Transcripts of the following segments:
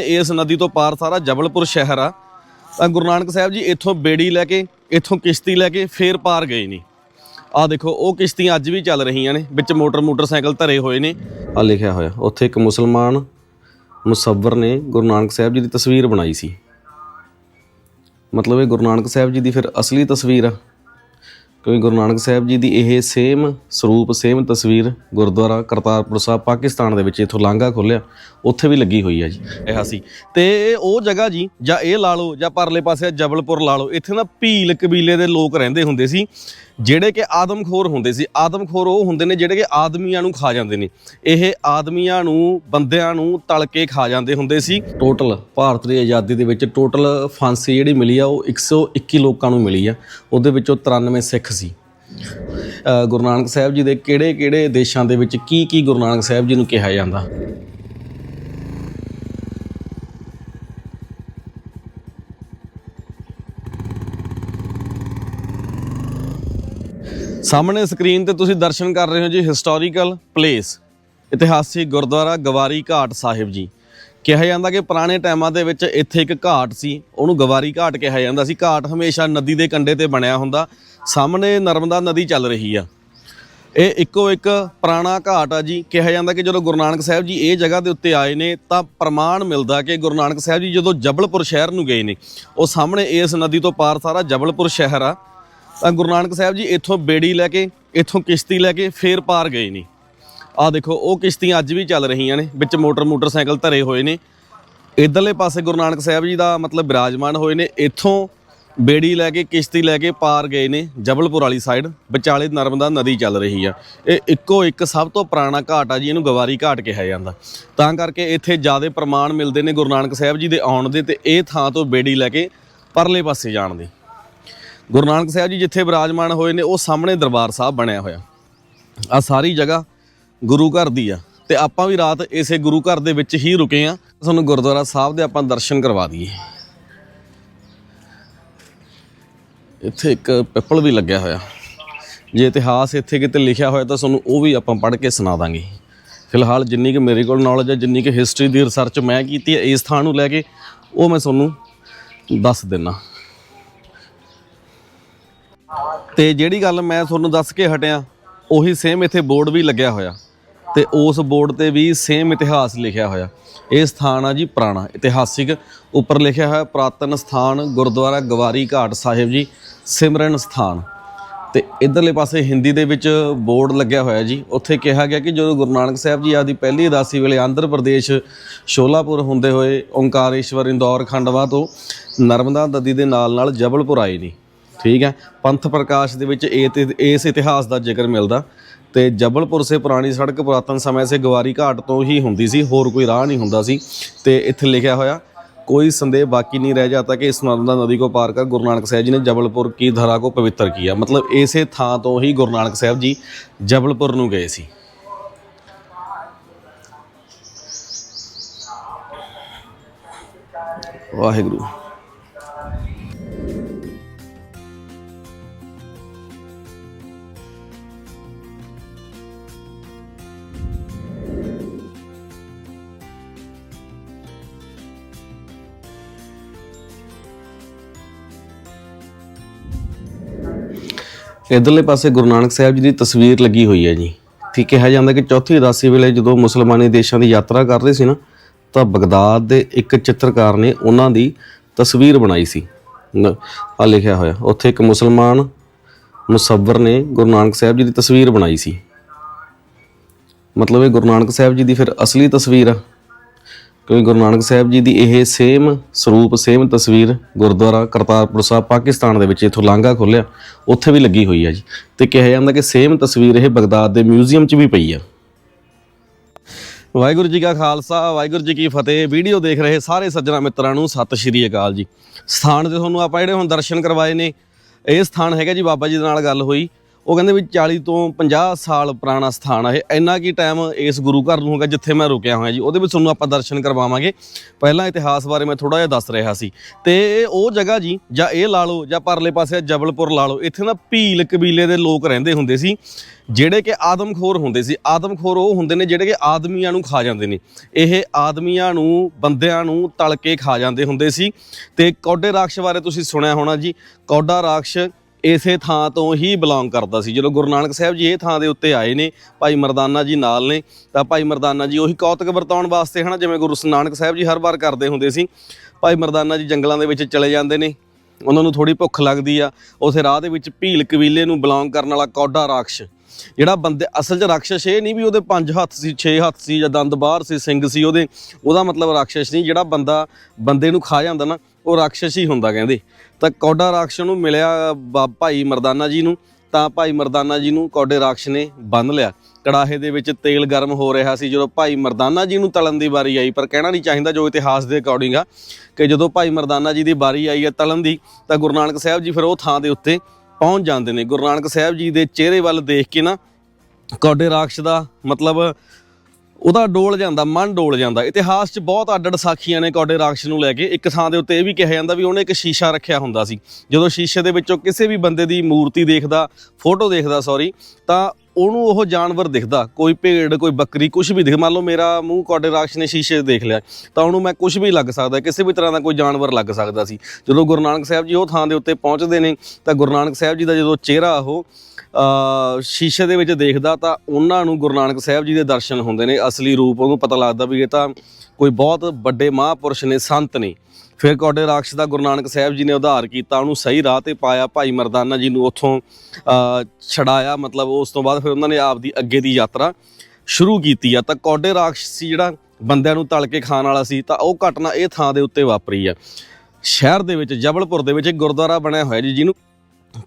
ਇਸ ਨਦੀ ਤੋਂ ਪਾਰ ਸਾਰਾ ਜਬਲਪੁਰ ਸ਼ਹਿਰ ਆ। ਤਾਂ ਗੁਰੂ ਨਾਨਕ ਸਾਹਿਬ ਜੀ ਇੱਥੋਂ ਬੇੜੀ ਲੈ ਕੇ, ਇੱਥੋਂ ਕਿਸ਼ਤੀ ਲੈ ਕੇ ਫੇਰ ਪਾਰ ਗਏ ਨੇ। ਆਹ ਦੇਖੋ, ਉਹ ਕਿਸ਼ਤੀਆਂ ਅੱਜ ਵੀ ਚੱਲ ਰਹੀਆਂ ਨੇ, ਵਿੱਚ ਮੋਟਰ ਮੋਟਰਸਾਈਕਲ ਧਰੇ ਹੋਏ ਨੇ। ਆ ਲਿਖਿਆ ਹੋਇਆ, ਉੱਥੇ ਇੱਕ ਮੁਸਲਮਾਨ ਮੁਸੱਵਰ ਨੇ ਗੁਰੂ ਨਾਨਕ ਸਾਹਿਬ ਜੀ ਦੀ ਤਸਵੀਰ ਬਣਾਈ ਸੀ। ਮਤਲਬ ਇਹ ਗੁਰੂ ਨਾਨਕ ਸਾਹਿਬ ਜੀ ਦੀ ਫਿਰ ਅਸਲੀ ਤਸਵੀਰ ਆ। ਕਿਉਂਕਿ ਗੁਰੂ ਨਾਨਕ ਸਾਹਿਬ ਜੀ ਦੀ ਇਹ ਸੇਮ ਸਰੂਪ, ਸੇਮ ਤਸਵੀਰ ਗੁਰਦੁਆਰਾ ਕਰਤਾਰਪੁਰ ਸਾਹਿਬ ਪਾਕਿਸਤਾਨ ਦੇ ਵਿੱਚ ਇਥੋਂ ਲਾਂਘਾ ਖੋਲਿਆ ਉੱਥੇ ਵੀ ਲੱਗੀ ਹੋਈ ਹੈ ਜੀ, ਇਹ ਸੀ ਤੇ ਇਹ ਉਹ ਜਗ੍ਹਾ ਜੀ, ਜਾਂ ਇਹ ਲਾ ਲਓ, ਜਾਂ ਪਰਲੇ ਪਾਸੇ ਜਬਲਪੁਰ ਲਾ ਲਓ, ਇੱਥੇ ਨਾ ਭੀਲ ਕਬੀਲੇ ਦੇ ਲੋਕ ਰਹਿੰਦੇ ਹੁੰਦੇ ਸੀ। ਜਿਹੜੇ ਕਿ ਆਦਮਖੋਰ ਹੁੰਦੇ ਸੀ, ਆਦਮਖੋਰ ਉਹ ਹੁੰਦੇ ਨੇ ਜਿਹੜੇ ਕਿ ਆਦਮੀਆਂ ਨੂੰ ਖਾ ਜਾਂਦੇ ਨੇ। ਇਹ ਆਦਮੀਆਂ ਨੂੰ, ਬੰਦਿਆਂ ਨੂੰ ਤਲ ਕੇ ਖਾ ਜਾਂਦੇ ਹੁੰਦੇ ਸੀ। ਟੋਟਲ ਭਾਰਤ ਦੀ ਆਜ਼ਾਦੀ ਦੇ ਵਿੱਚ ਟੋਟਲ ਫਾਂਸੀ ਜਿਹੜੀ ਮਿਲੀ ਆ, ਉਹ 121 ਲੋਕਾਂ ਨੂੰ ਮਿਲੀ ਆ। ਉਹਦੇ ਵਿੱਚੋਂ 93 ਸਿੱਖ ਸੀ। ਗੁਰੂ ਨਾਨਕ ਸਾਹਿਬ ਜੀ ਦੇ ਕਿਹੜੇ ਕਿਹੜੇ ਦੇਸ਼ਾਂ ਦੇ ਵਿੱਚ ਕੀ ਕੀ ਗੁਰੂ ਨਾਨਕ ਸਾਹਿਬ ਜੀ ਨੂੰ ਕਿਹਾ ਜਾਂਦਾ? ਸਾਹਮਣੇ ਸਕਰੀਨ ਤੇ ਤੁਸੀਂ ਦਰਸ਼ਨ ਕਰ ਰਹੇ ਹੋ ਜੀ ਹਿਸਟੋਰੀਕਲ ਪਲੇਸ, ਇਤਿਹਾਸਿਕ ਗੁਰਦੁਆਰਾ ਗਵਾਰੀ ਘਾਟ ਸਾਹਿਬ ਜੀ। ਕਿਹਾ ਜਾਂਦਾ ਕਿ ਪੁਰਾਣੇ ਟਾਈਮਾਂ ਦੇ ਵਿੱਚ ਇੱਥੇ ਇੱਕ ਘਾਟ ਸੀ, ਉਹਨੂੰ ਗਵਾਰੀ ਘਾਟ ਕਿਹਾ ਜਾਂਦਾ ਸੀ। ਘਾਟ ਹਮੇਸ਼ਾ ਨਦੀ ਦੇ ਕੰਢੇ ਤੇ ਬਣਿਆ ਹੁੰਦਾ, ਸਾਹਮਣੇ ਨਰਮਦਾ ਨਦੀ ਚੱਲ ਰਹੀ ਆ। ਇਹ ਇੱਕੋ ਇੱਕ ਪੁਰਾਣਾ ਘਾਟ ਆ ਜੀ। ਕਿਹਾ ਜਾਂਦਾ ਕਿ ਜਦੋਂ ਗੁਰੂ ਨਾਨਕ ਸਾਹਿਬ ਜੀ ਇਹ ਜਗ੍ਹਾ ਦੇ ਉੱਤੇ ਆਏ ਨੇ, ਤਾਂ ਪ੍ਰਮਾਣ ਮਿਲਦਾ ਕਿ ਗੁਰੂ ਨਾਨਕ ਸਾਹਿਬ ਜੀ ਜਦੋਂ ਜਬਲਪੁਰ ਸ਼ਹਿਰ ਨੂੰ ਗਏ ਨੇ, ਉਹ ਸਾਹਮਣੇ ਇਸ ਨਦੀ ਤੋਂ ਪਾਰ ਸਾਰਾ ਜਬਲਪੁਰ ਸ਼ਹਿਰ ਆ। ਤਾਂ ਗੁਰੂ ਨਾਨਕ ਸਾਹਿਬ ਜੀ ਇੱਥੋਂ ਬੇੜੀ ਲੈ ਕੇ, ਇੱਥੋਂ ਕਿਸ਼ਤੀ ਲੈ ਕੇ ਫੇਰ ਪਾਰ ਗਏ ਨੇ। ਆਹ ਦੇਖੋ, ਉਹ ਕਿਸ਼ਤੀਆਂ ਅੱਜ ਵੀ ਚੱਲ ਰਹੀਆਂ ਨੇ, ਵਿੱਚ ਮੋਟਰ ਮੋਟਰਸਾਈਕਲ ਧਰੇ ਹੋਏ ਨੇ। ਇਧਰਲੇ ਪਾਸੇ ਗੁਰੂ ਨਾਨਕ ਸਾਹਿਬ ਜੀ ਦਾ ਮਤਲਬ ਬਿਰਾਜਮਾਨ ਹੋਏ ਨੇ, ਇੱਥੋਂ ਬੇੜੀ ਲੈ ਕੇ, ਕਿਸ਼ਤੀ ਲੈ ਕੇ ਪਾਰ ਗਏ ਨੇ ਜਬਲਪੁਰ ਵਾਲੀ ਸਾਈਡ, ਵਿਚਾਲੇ ਨਰਮਦਾ ਨਦੀ ਚੱਲ ਰਹੀ ਆ। ਇਹ ਇੱਕੋ ਇੱਕ ਸਭ ਤੋਂ ਪੁਰਾਣਾ ਘਾਟ ਆ ਜੀ, ਇਹਨੂੰ ਗਵਾਰੀ ਘਾਟ ਕਿਹਾ ਜਾਂਦਾ। ਤਾਂ ਕਰਕੇ ਇੱਥੇ ਜ਼ਿਆਦਾ ਪ੍ਰਮਾਣ ਮਿਲਦੇ ਨੇ ਗੁਰੂ ਨਾਨਕ ਸਾਹਿਬ ਜੀ ਦੇ ਆਉਣ ਦੇ ਤੇ ਇਹ ਥਾਂ ਤੋਂ ਬੇੜੀ ਲੈ ਕੇ ਪਰਲੇ ਪਾਸੇ ਜਾਣ ਦੇ। ਗੁਰੂ ਨਾਨਕ ਸਾਹਿਬ ਜੀ ਜਿੱਥੇ ਬਿਰਾਜਮਾਨ ਹੋਏ ਨੇ, ਉਹ ਸਾਹਮਣੇ ਦਰਬਾਰ ਸਾਹਿਬ ਬਣਿਆ ਹੋਇਆ। ਆ ਸਾਰੀ ਜਗ੍ਹਾ ਗੁਰੂ ਘਰ ਦੀ ਆ ਤੇ ਆਪਾਂ ਵੀ ਰਾਤ ਇਸੇ ਗੁਰੂ ਘਰ ਦੇ ਵਿੱਚ ਹੀ ਰੁਕੇ ਆ। ਤੁਹਾਨੂੰ ਗੁਰਦੁਆਰਾ ਸਾਹਿਬ ਦੇ ਆਪਾਂ ਦਰਸ਼ਨ ਕਰਵਾ ਦਈਏ। ਇੱਥੇ ਇੱਕ ਪਿੱਪਲ ਵੀ ਲੱਗਿਆ ਹੋਇਆ। ਜੇ ਇਤਿਹਾਸ ਇੱਥੇ ਕਿਤੇ ਲਿਖਿਆ ਹੋਇਆ ਤਾਂ ਤੁਹਾਨੂੰ ਉਹ ਵੀ ਆਪਾਂ ਪੜ੍ਹ ਕੇ ਸੁਣਾ ਦਾਂਗੇ। ਫਿਲਹਾਲ ਜਿੰਨੀ ਕਿ ਮੇਰੇ ਕੋਲ ਨੌਲੇਜ ਹੈ ਜਿੰਨੀ ਕਿ ਹਿਸਟਰੀ ਦੀ ਰਿਸਰਚ ਮੈਂ ਕੀਤੀ ਹੈ ਇਸ ਥਾਂ ਨੂੰ ਲੈ ਕੇ ਉਹ ਮੈਂ ਤੁਹਾਨੂੰ ਦੱਸ ਦਿੰਨਾ। ਤੇ ਜਿਹੜੀ ਗੱਲ ਮੈਂ ਤੁਹਾਨੂੰ ਦੱਸ ਕੇ ਹਟਿਆ, ਉਹੀ ਸੇਮ ਇੱਥੇ ਬੋਰਡ ਵੀ ਲੱਗਿਆ ਹੋਇਆ। ਤੇ ਉਸ ਬੋਰਡ ਤੇ ਵੀ ਸੇਮ ਇਤਿਹਾਸ ਲਿਖਿਆ ਹੋਇਆ। ਇਹ ਸਥਾਨ ਆ ਜੀ ਪੁਰਾਣਾ, ਇਤਿਹਾਸਿਕ। ਉੱਪਰ ਲਿਖਿਆ ਹੋਇਆ, ਪ੍ਰਾਤਨ ਸਥਾਨ ਗੁਰਦੁਆਰਾ ਗਵਾਰੀ ਘਾਟ ਸਾਹਿਬ ਜੀ, ਸਿਮਰਨ ਸਥਾਨ। ਤੇ ਇਧਰਲੇ ਪਾਸੇ ਹਿੰਦੀ ਦੇ ਵਿੱਚ ਬੋਰਡ ਲੱਗਿਆ ਹੋਇਆ ਜੀ। ਉੱਥੇ ਕਿਹਾ ਗਿਆ ਕਿ ਜਦੋਂ ਗੁਰੂ ਨਾਨਕ ਸਾਹਿਬ ਜੀ ਆਦੀ ਪਹਿਲੀ ਉਦਾਸੀ ਵੇਲੇ ਆਂਧਰ ਪ੍ਰਦੇਸ਼, ਸ਼ੋਲਾਪੁਰ ਹੁੰਦੇ ਹੋਏ ਓੰਕਾਰੇਸ਼ਵਰ ਇੰਦੌਰ ਖੰਡਵਾ ਤੋਂ ਨਰਮਦਾ ਨਦੀ ਦੇ ਨਾਲ ਨਾਲ ਜਬਲਪੁਰ ਆਏ ਨੇ। ਠੀਕ ਹੈ ਪੰਥ ਪ੍ਰਕਾਸ਼ ਦੇ ਵਿੱਚ ਇਹ ਤੇ ਇਸ ਇਤਿਹਾਸ ਦਾ ਜ਼ਿਕਰ ਮਿਲਦਾ ਤੇ ਜਬਲਪੁਰ ਸੇ ਪੁਰਾਣੀ ਸੜਕ ਪੁਰਾਤਨ ਸਮੇਂ ਸੇ ਗਵਾਰੀ ਘਾਟ ਤੋਂ ਹੀ ਹੁੰਦੀ ਸੀ ਹੋਰ ਕੋਈ ਰਾਹ ਨਹੀਂ ਹੁੰਦਾ ਸੀ ਤੇ ਇੱਥੇ ਲਿਖਿਆ ਹੋਇਆ कोई संदेह बाकी नहीं रह जाता कि इस नर्मदा नदी को पार कर गुरु नानक साहब जी ने जबलपुर की धरा को पवित्र किया मतलब ਇਸੇ ਥਾਂ ਤੋਂ ਹੀ ਗੁਰੂ ਨਾਨਕ ਸਾਹਿਬ ਜੀ ਜਬਲਪੁਰ ਨੂੰ ਗਏ ਸੀ ਵਾਹਿਗੁਰੂ ਇਧਰਲੇ ਪਾਸੇ ਗੁਰੂ ਨਾਨਕ ਸਾਹਿਬ ਜੀ ਦੀ ਤਸਵੀਰ ਲੱਗੀ ਹੋਈ ਹੈ ਜੀ। ਠੀਕ ਕਿਹਾ ਜਾਂਦਾ ਕਿ ਚੌਥੀ ਉਦਾਸੀ ਵੇਲੇ ਜਦੋਂ ਮੁਸਲਮਾਨੀ ਦੇਸ਼ਾਂ ਦੀ ਯਾਤਰਾ ਕਰ ਰਹੇ ਸੀ ਨਾ, ਤਾਂ ਬਗਦਾਦ ਦੇ ਇੱਕ ਚਿੱਤਰਕਾਰ ਨੇ ਉਹਨਾਂ ਦੀ ਤਸਵੀਰ ਬਣਾਈ ਸੀ। ਆ ਲਿਖਿਆ ਹੋਇਆ, ਉੱਥੇ ਇੱਕ ਮੁਸਲਮਾਨ ਮੁਸੱਵਰ ਨੇ ਗੁਰੂ ਨਾਨਕ ਸਾਹਿਬ ਜੀ ਦੀ ਤਸਵੀਰ ਬਣਾਈ ਸੀ। ਮਤਲਬ ਇਹ ਗੁਰੂ ਨਾਨਕ ਸਾਹਿਬ ਜੀ ਦੀ ਫਿਰ ਅਸਲੀ ਤਸਵੀਰ ਆ। ਕਿਉਂਕਿ ਗੁਰੂ ਨਾਨਕ ਸਾਹਿਬ ਜੀ ਦੀ ਇਹ ਸੇਮ ਸਰੂਪ, ਸੇਮ ਤਸਵੀਰ ਗੁਰਦੁਆਰਾ ਕਰਤਾਰਪੁਰ ਸਾਹਿਬ ਪਾਕਿਸਤਾਨ ਦੇ ਵਿੱਚ ਇਥੋਂ ਲਾਂਘਾ ਖੋਲਿਆ ਉੱਥੇ ਵੀ ਲੱਗੀ ਹੋਈ ਹੈ ਜੀ। ਤੇ ਕਿਹਾ ਜਾਂਦਾ ਕਿ ਸੇਮ ਤਸਵੀਰ ਇਹ ਬਗਦਾਦ ਦੇ ਮਿਊਜ਼ੀਅਮ 'ਚ ਵੀ ਪਈ ਆ। ਵਾਹਿਗੁਰੂ ਜੀ ਕਾ ਖਾਲਸਾ, ਵਾਹਿਗੁਰੂ ਜੀ ਕੀ ਫਤਿਹ। ਵੀਡੀਓ ਦੇਖ ਰਹੇ ਸਾਰੇ ਸੱਜਣਾ ਮਿੱਤਰਾਂ ਨੂੰ ਸਤਿ ਸ਼੍ਰੀ ਅਕਾਲ ਜੀ। ਸਥਾਨ ਤੇ ਤੁਹਾਨੂੰ ਆਪਾਂ ਜਿਹੜੇ ਹੁਣ ਦਰਸ਼ਨ ਕਰਵਾਏ ਨੇ, ਇਹ ਸਥਾਨ ਹੈਗਾ ਜੀ ਬਾਬਾ ਜੀ ਦੇ ਨਾਲ ਗੱਲ ਹੋਈ। ਉਹ ਕਹਿੰਦੇ ਵੀ 40 ਤੋਂ 50 ਸਾਲ ਪੁਰਾਣਾ ਸਥਾਨ ਹੈ ਇਹ। ਇੰਨਾ ਕੀ ਟਾਈਮ ਇਸ ਗੁਰੂ ਘਰ ਨੂੰ ਹੋਗਾ ਜਿੱਥੇ ਮੈਂ ਰੁਕਿਆ ਹੋਇਆ ਜੀ। ਉਹਦੇ ਵਿੱਚ ਤੁਹਾਨੂੰ ਆਪਾਂ ਦਰਸ਼ਨ ਕਰਵਾਵਾਂਗੇ। ਪਹਿਲਾਂ ਇਤਿਹਾਸ ਬਾਰੇ ਮੈਂ ਥੋੜਾ ਜਿਹਾ ਦੱਸ ਰਿਹਾ ਸੀ। ਤੇ ਉਹ ਜਗ੍ਹਾ ਜੀ, ਜਾਂ ਇਹ ਲਾ ਲਓ, ਜਾਂ ਪਰਲੇ ਪਾਸੇ ਜਬਲਪੁਰ ਲਾ ਲਓ, ਇੱਥੇ ਨਾ ਭੀਲ ਕਬੀਲੇ ਦੇ ਲੋਕ ਰਹਿੰਦੇ ਹੁੰਦੇ ਸੀ, ਜਿਹੜੇ ਕਿ ਆਦਮਖੋਰ ਹੁੰਦੇ ਸੀ। ਆਦਮਖੋਰ ਉਹ ਹੁੰਦੇ ਨੇ ਜਿਹੜੇ ਕਿ ਆਦਮੀਆਂ ਨੂੰ ਖਾ ਜਾਂਦੇ ਨੇ। ਇਹ ਆਦਮੀਆਂ ਨੂੰ, ਬੰਦਿਆਂ ਨੂੰ ਤਲ ਕੇ ਖਾ ਜਾਂਦੇ ਹੁੰਦੇ ਸੀ। ਤੇ ਕੌਡੇ ਰਾਖਸ਼ ਬਾਰੇ ਤੁਸੀਂ ਸੁਣਿਆ ਹੋਣਾ ਜੀ। ਕੌਡਾ ਰਾਖਸ਼ ਇਸੇ ਥਾਂ ਤੋਂ ਹੀ ਬਿਲੋਂਗ ਕਰਦਾ ਸੀ। ਜਦੋਂ ਗੁਰੂ ਨਾਨਕ ਸਾਹਿਬ ਜੀ ਇਹ ਥਾਂ ਦੇ ਉੱਤੇ ਆਏ ਨੇ, ਭਾਈ ਮਰਦਾਨਾ ਜੀ ਨਾਲ ਨੇ, ਤਾਂ ਭਾਈ ਮਰਦਾਨਾ ਜੀ ਉਹੀ ਕੌਤਕ ਵਰਤਾਉਣ ਵਾਸਤੇ ਹਨਾ, ਜਿਵੇਂ ਗੁਰੂ ਨਾਨਕ ਸਾਹਿਬ ਜੀ ਹਰ ਵਾਰ ਕਰਦੇ ਹੁੰਦੇ ਸੀ। ਭਾਈ ਮਰਦਾਨਾ ਜੀ ਜੰਗਲਾਂ ਦੇ ਵਿੱਚ ਚਲੇ ਜਾਂਦੇ ਨੇ, ਉਹਨਾਂ ਨੂੰ ਥੋੜੀ ਭੁੱਖ ਲੱਗਦੀ ਆ, ਉਸੇ ਰਾਹ ਦੇ ਵਿੱਚ ਭੀਲ ਕਬੀਲੇ ਨੂੰ ਬਿਲੋਂਗ ਕਰਨ ਵਾਲਾ ਕੌਡਾ ਰਾਖਸ਼, ਜਿਹੜਾ ਬੰਦੇ, ਅਸਲ 'ਚ ਰਾਖਸ਼ ਇਹ ਨਹੀਂ ਵੀ ਉਹਦੇ ਪੰਜ ਹੱਥ ਸੀ, ਛੇ ਹੱਥ ਸੀ ਜਾਂ ਦੰਦ ਬਾਹਰ ਸੀ, ਸਿੰਘ ਸੀ ਉਹਦੇ, ਉਹਦਾ ਮਤਲਬ ਰਾਖਸ਼ ਨਹੀਂ, ਜਿਹੜਾ ਬੰਦਾ, ਬੰਦੇ ਨੂੰ ਖਾ ਜਾਂਦਾ ਨਾ ਉਹ ਰਾਖਸ਼ ਹੀ ਹੁੰਦਾ ਕਹਿੰਦੇ। ਤਾਂ ਕੌਡਾ ਰਾਖਸ਼ ਨੂੰ ਮਿਲਿਆ ਬਾ- ਭਾਈ ਮਰਦਾਨਾ ਜੀ ਨੂੰ, ਤਾਂ ਭਾਈ ਮਰਦਾਨਾ ਜੀ ਨੂੰ ਕੌਡੇ ਰਾਖਸ਼ ਨੇ ਬੰਨ ਲਿਆ। ਕੜਾਹੇ ਦੇ ਵਿੱਚ ਤੇਲ ਗਰਮ ਹੋ ਰਿਹਾ ਸੀ, ਜਦੋਂ ਭਾਈ ਮਰਦਾਨਾ ਜੀ ਨੂੰ ਤਲਣ ਦੀ ਵਾਰੀ ਆਈ, ਪਰ ਕਹਿਣਾ ਨਹੀਂ ਚਾਹੀਦਾ ਜੋ ਇਤਿਹਾਸ ਦੇ ਅਕੋਰਡਿੰਗ ਆ, ਕਿ ਜਦੋਂ ਭਾਈ ਮਰਦਾਨਾ ਜੀ ਦੀ ਵਾਰੀ ਆਈ ਹੈ ਤਲਣ ਦੀ, ਤਾਂ ਗੁਰੂ ਨਾਨਕ ਸਾਹਿਬ ਜੀ ਫਿਰ ਉਹ ਥਾਂ ਦੇ ਉੱਤੇ ਪਹੁੰਚ ਜਾਂਦੇ ਨੇ। ਗੁਰੂ ਨਾਨਕ ਸਾਹਿਬ ਜੀ ਦੇ ਚਿਹਰੇ ਵੱਲ ਦੇਖ ਕੇ ਨਾ ਕੌਡੇ ਰਾਖਸ਼ ਦਾ ਮਤਲਬ ਉਹਦਾ ਡੋਲ ਜਾਂਦਾ, ਮਨ ਡੋਲ ਜਾਂਦਾ। ਇਤਿਹਾਸ 'ਚ ਬਹੁਤ ਅੱਡ-ਅੱਡ ਸਾਖੀਆਂ ਨੇ ਕੌਡੇ ਰਾਖਸ਼ ਨੂੰ ਲੈ ਕੇ। ਇੱਕ ਥਾਂ ਦੇ ਉੱਤੇ ਇਹ ਵੀ ਕਿਹਾ ਜਾਂਦਾ ਵੀ ਉਹਨੇ ਇੱਕ ਸ਼ੀਸ਼ਾ ਰੱਖਿਆ ਹੁੰਦਾ ਸੀ। ਜਦੋਂ ਸ਼ੀਸ਼ੇ ਦੇ ਵਿੱਚੋਂ ਕਿਸੇ ਵੀ ਬੰਦੇ ਦੀ ਮੂਰਤੀ ਦੇਖਦਾ, ਫੋਟੋ ਦੇਖਦਾ ਸੌਰੀ ਤਾਂ ਉਹਨੂੰ ਉਹ ਜਾਨਵਰ ਦਿਖਦਾ। ਕੋਈ ਭੇਡ, ਕੋਈ ਬੱਕਰੀ ਕੁਝ ਵੀ ਦਿਖ ਮੰਨ ਲਓ ਮੇਰਾ ਮੂੰਹ ਕੌਡੇ ਰਾਖਸ਼ ਨੇ ਸ਼ੀਸ਼ੇ 'ਚ ਦੇਖ ਲਿਆ। ਤਾਂ ਉਹਨੂੰ ਮੈਂ ਕੁਝ ਵੀ ਲੱਗ ਸਕਦਾ, ਕਿਸੇ ਵੀ ਤਰ੍ਹਾਂ ਦਾ ਕੋਈ ਜਾਨਵਰ ਲੱਗ ਸਕਦਾ ਸੀ। ਜਦੋਂ ਗੁਰੂ ਨਾਨਕ ਸਾਹਿਬ ਜੀ ਉਹ ਥਾਂ ਦੇ ਉੱਤੇ ਪਹੁੰਚਦੇ ਨੇ, ਤਾਂ ਗੁਰੂ ਨਾਨਕ ਸਾਹਿਬ ਜੀ ਦਾ ਜਦੋਂ ਚਿਹਰਾ ਉਹ ਸ਼ੀਸ਼ੇ ਦੇ ਵਿੱਚ ਦੇਖਦਾ ਤਾਂ ਉਹਨਾਂ ਨੂੰ ਗੁਰੂ ਨਾਨਕ ਸਾਹਿਬ ਜੀ ਦੇ ਦਰਸ਼ਨ ਹੁੰਦੇ ਨੇ ਅਸਲੀ ਰੂਪ ਉਹਨੂੰ ਪਤਾ ਲੱਗਦਾ ਵੀ ਇਹ ਤਾਂ ਕੋਈ ਬਹੁਤ ਵੱਡੇ ਮਹਾਂਪੁਰਸ਼ ਨੇ ਸੰਤ ਨੇ। ਫਿਰ ਕੌਡੇ ਰਾਖਸ਼ ਦਾ ਗੁਰੂ ਨਾਨਕ ਸਾਹਿਬ ਜੀ ਨੇ ਉਧਾਰ ਕੀਤਾ ਉਹਨੂੰ ਸਹੀ ਰਾਹ ਤੇ ਪਾਇਆ ਭਾਈ ਮਰਦਾਨਾ ਜੀ ਨੂੰ ਉੱਥੋਂ ਅ, ਛਡਾਇਆ ਮਤਲਬ ਉਸ ਤੋਂ ਬਾਅਦ ਫਿਰ ਉਹਨਾਂ ਨੇ ਆਪਦੀ ਅੱਗੇ ਦੀ ਯਾਤਰਾ ਸ਼ੁਰੂ ਕੀਤੀ ਆ। ਤਾਂ ਕੋਡੇ ਰਾਖਸ਼ ਸੀ ਜਿਹੜਾ ਬੰਦਿਆਂ ਨੂੰ ਤਲ ਕੇ ਖਾਣ ਵਾਲਾ ਸੀ ਤਾਂ ਉਹ ਘਟਨਾ ਇਹ ਥਾਂ ਦੇ ਉੱਤੇ ਵਾਪਰੀ ਆ। ਸ਼ਹਿਰ ਦੇ ਵਿੱਚ ਜਬਲਪੁਰ ਦੇ ਵਿੱਚ ਇੱਕ ਗੁਰਦੁਆਰਾ ਬਣਿਆ ਹੋਇਆ ਜੀ ਜਿਹਨੂੰ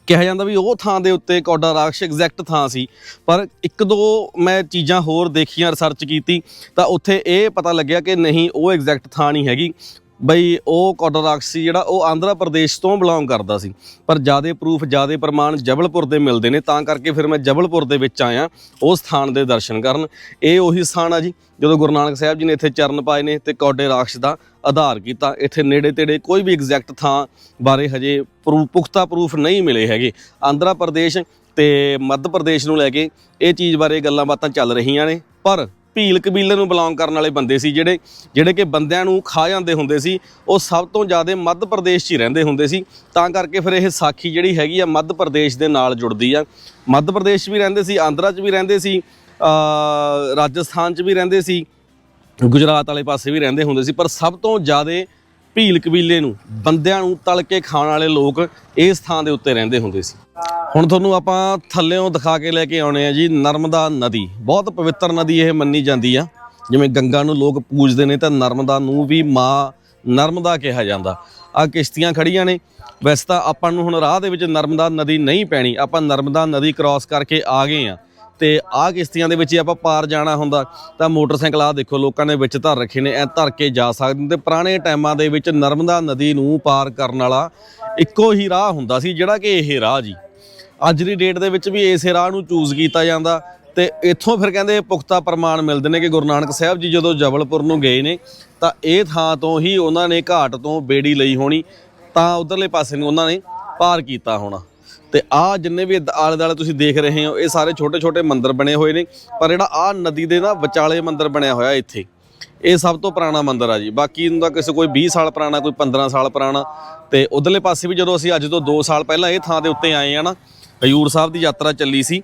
ਕਿਹਾ ਜਾਂਦਾ ਵੀ ਉਹ ਥਾਂ ਦੇ ਉੱਤੇ ਕੌਡਾ ਰਾਖਸ਼ ਐਗਜ਼ੈਕਟ ਥਾਂ ਸੀ। ਪਰ ਇੱਕ ਦੋ ਮੈਂ ਚੀਜ਼ਾਂ ਹੋਰ ਦੇਖੀਆਂ ਰਿਸਰਚ ਕੀਤੀ, ਤਾਂ ਉੱਥੇ ਇਹ ਪਤਾ ਲੱਗਿਆ ਕਿ ਨਹੀਂ, ਉਹ ਐਗਜ਼ੈਕਟ ਥਾਂ ਨਹੀਂ ਹੈਗੀ। ਬਈ ਉਹ ਕੌਡਾ ਰਾਖਸ਼ ਸੀ ਜਿਹੜਾ ਉਹ ਆਂਧਰਾ ਪ੍ਰਦੇਸ਼ ਤੋਂ ਬਿਲੋਂਗ ਕਰਦਾ ਸੀ। ਪਰ ਜਿਆਦੇ ਪ੍ਰੂਫ ਜਿਆਦੇ ਪ੍ਰਮਾਣ ਜਬਲਪੁਰ ਦੇ ਮਿਲਦੇ ਨੇ, ਤਾਂ ਕਰਕੇ ਫਿਰ ਮੈਂ ਜਬਲਪੁਰ ਦੇ ਵਿੱਚ ਆਇਆ ਉਸ ਸਥਾਨ ਦੇ ਦਰਸ਼ਨ ਕਰਨ। ਇਹ ਉਹੀ ਸਥਾਨ ਆ ਜੀ, ਜਦੋਂ ਗੁਰੂ ਨਾਨਕ ਸਾਹਿਬ ਜੀ ਨੇ ਇੱਥੇ ਚਰਨ ਪਾਏ ਨੇ ਤੇ ਕੌਡੇ ਰਾਖਸ਼ ਦਾ ਆਧਾਰ ਕੀਤਾ। ਇੱਥੇ ਨੇੜੇ ਤੇੜੇ ਕੋਈ ਵੀ ਐਗਜ਼ੈਕਟ ਥਾਂ ਬਾਰੇ ਹਜੇ ਪ੍ਰੂਫ ਪੁਖਤਾ ਪ੍ਰੂਫ ਨਹੀਂ ਮਿਲੇ ਹੈਗੇ। ਆਂਧਰਾ ਪ੍ਰਦੇਸ਼ ਤੇ ਮੱਧ ਪ੍ਰਦੇਸ਼ ਨੂੰ ਲੈ ਕੇ ਇਹ ਚੀਜ਼ ਬਾਰੇ ਗੱਲਾਂ ਬਾਤਾਂ ਚੱਲ ਰਹੀਆਂ ਨੇ, ਪਰ ਭੀਲ ਕਬੀਲੇ ਨੂੰ ਬਿਲੋਂਗ ਕਰਨ ਵਾਲੇ ਬੰਦੇ ਸੀ ਜਿਹੜੇ ਜਿਹੜੇ ਕਿ ਬੰਦਿਆਂ ਨੂੰ ਖਾ ਜਾਂਦੇ ਹੁੰਦੇ ਸੀ, ਉਹ ਸਭ ਤੋਂ ਜ਼ਿਆਦਾ ਮੱਧ ਪ੍ਰਦੇਸ਼ 'ਚ ਹੀ ਰਹਿੰਦੇ ਹੁੰਦੇ ਸੀ। ਤਾਂ ਕਰਕੇ ਫਿਰ ਇਹ ਸਾਖੀ ਜਿਹੜੀ ਹੈਗੀ ਆ, ਮੱਧ ਪ੍ਰਦੇਸ਼ ਦੇ ਨਾਲ ਜੁੜਦੀ ਆ। ਮੱਧ ਪ੍ਰਦੇਸ਼ 'ਚ ਵੀ ਰਹਿੰਦੇ ਸੀ, ਆਂਧਰਾ 'ਚ ਵੀ ਰਹਿੰਦੇ ਸੀ ਰਾਜਸਥਾਨ 'ਚ ਵੀ ਰਹਿੰਦੇ ਸੀ, ਗੁਜਰਾਤ ਵਾਲੇ ਪਾਸੇ ਵੀ ਰਹਿੰਦੇ ਹੁੰਦੇ ਸੀ, ਪਰ ਸਭ ਤੋਂ ਜ਼ਿਆਦਾ ਭੀਲ ਕਬੀਲੇ ਨੂੰ, ਬੰਦਿਆਂ ਨੂੰ ਤਲ ਕੇ ਖਾਣ ਵਾਲੇ ਲੋਕ ਇਸ ਥਾਂ ਦੇ ਉੱਤੇ ਰਹਿੰਦੇ ਹੁੰਦੇ ਸੀ। ਹੁਣ ਤੁਹਾਨੂੰ ਆਪਾਂ ਥੱਲੇੋਂ ਦਿਖਾ ਕੇ ਲੈ ਕੇ ਆਉਣੇ ਆ ਜੀ ਨਰਮਦਾ ਨਦੀ। ਬਹੁਤ ਪਵਿੱਤਰ ਨਦੀ ਇਹ ਮੰਨੀ ਜਾਂਦੀ ਆ। ਜਿਵੇਂ ਗੰਗਾ ਨੂੰ ਲੋਕ ਪੂਜਦੇ ਨੇ ਤਾਂ ਨਰਮਦਾ ਨੂੰ ਵੀ ਮਾਂ ਨਰਮਦਾ ਕਿਹਾ ਜਾਂਦਾ। ਆ ਕਿਸ਼ਤੀਆਂ ਖੜੀਆਂ ਨੇ। ਵੈਸੇ ਤਾਂ ਆਪਾਂ ਨੂੰ ਹੁਣ ਰਾਹ ਦੇ ਵਿੱਚ ਨਰਮਦਾ ਨਦੀ ਨਹੀਂ ਪੈਣੀ। ਆਪਾਂ ਨਰਮਦਾ ਨਦੀ ਕ੍ਰਾਸ ਕਰਕੇ ਆ ਗਏ ਆ। ਤੇ ਆਹ ਕਿਸ਼ਤੀਆਂ ਦੇ ਵਿੱਚ ਹੀ ਆਪਾਂ ਪਾਰ ਜਾਣਾ ਹੁੰਦਾ, ਤਾਂ ਮੋਟਰਸਾਈਕਲ ਆ ਦੇਖੋ ਲੋਕਾਂ ਨੇ ਵਿੱਚ ਧਰ ਰੱਖੇ ਨੇ, ਐ ਧਰ ਕੇ ਜਾ ਸਕਦੇ ਨੇ ਤੇ ਪੁਰਾਣੇ ਟਾਈਮਾਂ ਦੇ ਵਿੱਚ ਨਰਮਦਾ ਨਦੀ ਨੂੰ ਪਾਰ ਕਰਨ ਵਾਲਾ ਇੱਕੋ ਹੀ ਰਾਹ ਹੁੰਦਾ ਸੀ, ਜਿਹੜਾ ਕਿ ਇਹ ਰਾਹ ਜੀ। ਅੱਜ ਦੀ ਡੇਟ ਦੇ ਵਿੱਚ ਵੀ ਇਸੇ ਰਾਹ ਨੂੰ ਚੂਜ਼ ਕੀਤਾ ਜਾਂਦਾ ਤੇ ਇੱਥੋਂ ਫਿਰ ਕਹਿੰਦੇ ਪੁਖਤਾ ਪ੍ਰਮਾਣ ਮਿਲਦੇ ਨੇ ਕਿ ਗੁਰੂ ਨਾਨਕ ਸਾਹਿਬ ਜੀ ਜਦੋਂ ਜਬਲਪੁਰ ਨੂੰ ਗਏ ਨੇ, ਤਾਂ ਇਹ ਥਾਂ ਤੋਂ ਹੀ ਉਹਨਾਂ ਨੇ ਘਾਟ ਤੋਂ ਬੇੜੀ ਲਈ ਹੋਣੀ, ਤਾਂ ਉਧਰਲੇ ਪਾਸੇ ਨੂੰ ਉਹਨਾਂ ਨੇ ਪਾਰ ਕੀਤਾ ਹੋਣਾ। ਤੇ ਆ ਜਿੰਨੇ ਵੀ ਆਲੇ ਦੁਆਲੇ ਤੁਸੀਂ ਦੇਖ ਰਹੇ ਹੋ, ਇਹ ਸਾਰੇ ਛੋਟੇ ਛੋਟੇ ਮੰਦਿਰ ਬਣੇ ਹੋਏ ਨੇ, ਪਰ ਜਿਹੜਾ ਆ ਨਦੀ ਦੇ ਨਾ ਵਿਚਾਲੇ ਮੰਦਿਰ ਬਣਿਆ ਹੋਇਆ ਇੱਥੇ, ਇਹ ਸਭ ਤੋਂ ਪੁਰਾਣਾ ਮੰਦਿਰ ਆ ਜੀ। ਬਾਕੀ ਦਾ ਕਿਸੇ ਕੋਈ 20 ਸਾਲ ਪੁਰਾਣਾ, ਕੋਈ 15 ਸਾਲ ਪੁਰਾਣਾ, ਤੇ ਉਧਰਲੇ ਪਾਸੇ ਵੀ ਜਦੋਂ ਅਸੀਂ ਅੱਜ ਤੋਂ 2 ਸਾਲ ਪਹਿਲਾਂ ਇਹ ਥਾਂ ਦੇ ਉੱਤੇ ਆਏ ਆ ਨਾ ਹਜੂਰ ਸਾਹਿਬ ਦੀ ਯਾਤਰਾ ਚੱਲੀ ਸੀ,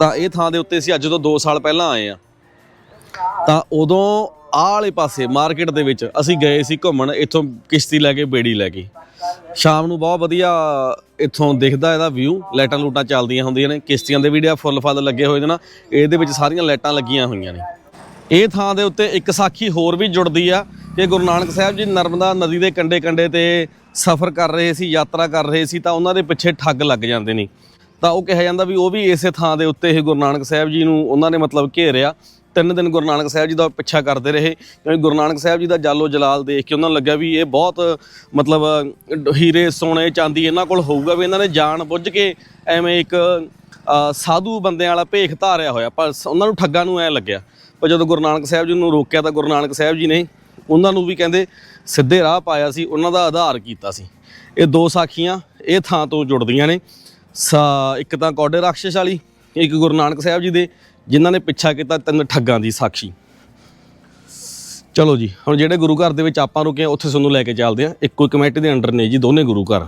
ਤਾਂ ਇਹ ਥਾਂ ਦੇ ਉੱਤੇ ਅਸੀਂ ਅੱਜ ਤੋਂ 2 ਸਾਲ ਪਹਿਲਾਂ ਆਏ ਆ। ਤਾਂ ਉਦੋਂ ਆਹ ਵਾਲੇ ਪਾਸੇ ਮਾਰਕੀਟ ਦੇ ਵਿੱਚ ਅਸੀਂ ਗਏ ਸੀ ਘੁੰਮਣ, ਇੱਥੋਂ ਕਿਸ਼ਤੀ ਲੈ ਕੇ, ਬੇੜੀ ਲੈ ਕੇ। ਸ਼ਾਮ ਨੂੰ ਬਹੁਤ ਵਧੀਆ ਇੱਥੋਂ ਦਿਖਦਾ ਇਹਦਾ ਵਿਊ ਲਾਈਟਾਂ ਲੂਟਾਂ ਚੱਲਦੀਆਂ ਹੁੰਦੀਆਂ ਨੇ, ਕਿਸ਼ਤੀਆਂ ਦੇ ਵੀਡੀਓ ਫੁੱਲ ਫਲ ਲੱਗੇ ਹੋਏ ਨੇ ਨਾ, ਇਹਦੇ ਵਿੱਚ ਸਾਰੀਆਂ ਲਾਈਟਾਂ ਲੱਗੀਆਂ ਹੋਈਆਂ ਨੇ। ਇਹ ਥਾਂ ਦੇ ਉੱਤੇ ਇੱਕ ਸਾਖੀ ਹੋਰ ਵੀ ਜੁੜਦੀ ਆ, ਕਿ ਗੁਰੂ ਨਾਨਕ ਸਾਹਿਬ ਜੀ ਨਰਮਦਾ ਨਦੀ ਦੇ ਕੰਡੇ ਕੰਡੇ ਤੇ ਸਫ਼ਰ ਕਰ ਰਹੇ ਸੀ, ਯਾਤਰਾ ਕਰ ਰਹੇ ਸੀ, ਤਾਂ ਉਹਨਾਂ ਦੇ ਪਿੱਛੇ ਠੱਗ ਲੱਗ ਜਾਂਦੇ ਨੇ। ਤਾਂ ਉਹ ਕਿਹਾ ਜਾਂਦਾ ਵੀ ਉਹ ਵੀ ਇਸੇ ਥਾਂ ਦੇ ਉੱਤੇ ਇਹ ਗੁਰੂ ਨਾਨਕ ਸਾਹਿਬ ਜੀ ਨੂੰ ਉਹਨਾਂ ਨੇ ਮਤਲਬ ਘੇਰਿਆ ਤਿੰਨ ਦਿਨ ਗੁਰੂ ਨਾਨਕ ਸਾਹਿਬ ਜੀ ਦਾ ਪਿੱਛਾ ਕਰਦੇ ਰਹੇ। ਕਿਉਂਕਿ ਗੁਰੂ ਨਾਨਕ ਸਾਹਿਬ ਜੀ ਦਾ ਜਾਲੋ ਜਲਾਲ ਦੇਖ ਕੇ ਉਹਨਾਂ ਨੂੰ ਲੱਗਿਆ ਵੀ ਇਹ ਬਹੁਤ, ਮਤਲਬ ਹੀਰੇ, ਸੋਨੇ, ਚਾਂਦੀ ਇਹਨਾਂ ਕੋਲ ਹੋਊਗਾ ਵੀ ਇਹਨਾਂ ਨੇ ਜਾਣ ਬੁੱਝ ਕੇ ਐਵੇਂ ਇੱਕ ਸਾਧੂ ਬੰਦਿਆਂ ਵਾਲਾ ਭੇਖ ਧਾਰਿਆ ਹੋਇਆ। ਪਰ ਉਹਨਾਂ ਨੂੰ ਠੱਗਾਂ ਨੂੰ ਐ ਲੱਗਿਆ। ਪਰ ਜਦੋਂ ਗੁਰੂ ਨਾਨਕ ਸਾਹਿਬ ਜੀ ਨੂੰ ਰੋਕਿਆ ਤਾਂ ਗੁਰੂ ਨਾਨਕ ਸਾਹਿਬ ਜੀ ਨੇ ਉਹਨਾਂ ਨੂੰ ਵੀ ਕਹਿੰਦੇ ਸਿੱਧੇ ਰਾਹ ਪਾਇਆ ਸੀ, ਉਹਨਾਂ ਦਾ ਆਧਾਰ ਕੀਤਾ ਸੀ। ਇਹ ਦੋ ਸਾਖੀਆਂ ਇਹ ਥਾਂ ਤੋਂ ਜੁੜਦੀਆਂ ਨੇ। ਸਾ- ਇੱਕ ਤਾਂ ਕੌਡੇ ਰਾਖਸ਼ ਵਾਲੀ, ਇੱਕ ਗੁਰੂ ਨਾਨਕ ਸਾਹਿਬ ਜੀ ਦੇ ਜਿਨ੍ਹਾਂ ਨੇ ਪਿੱਛਾ ਕੀਤਾ ਤਿੰਨ ਠੱਗਾਂ ਦੀ ਸਾਖੀ। ਚਲੋ ਜੀ, ਹੁਣ ਜਿਹੜੇ ਗੁਰੂ ਘਰ ਦੇ ਵਿੱਚ ਆਪਾਂ ਰੁਕੇ ਆ ਉੱਥੇ ਤੁਹਾਨੂੰ ਲੈ ਕੇ ਚੱਲਦੇ ਆ ਇੱਕੋ ਕਮੇਟੀ ਦੇ ਅੰਡਰ ਨੇ ਜੀ, ਦੋਨੇ ਗੁਰੂ ਘਰ।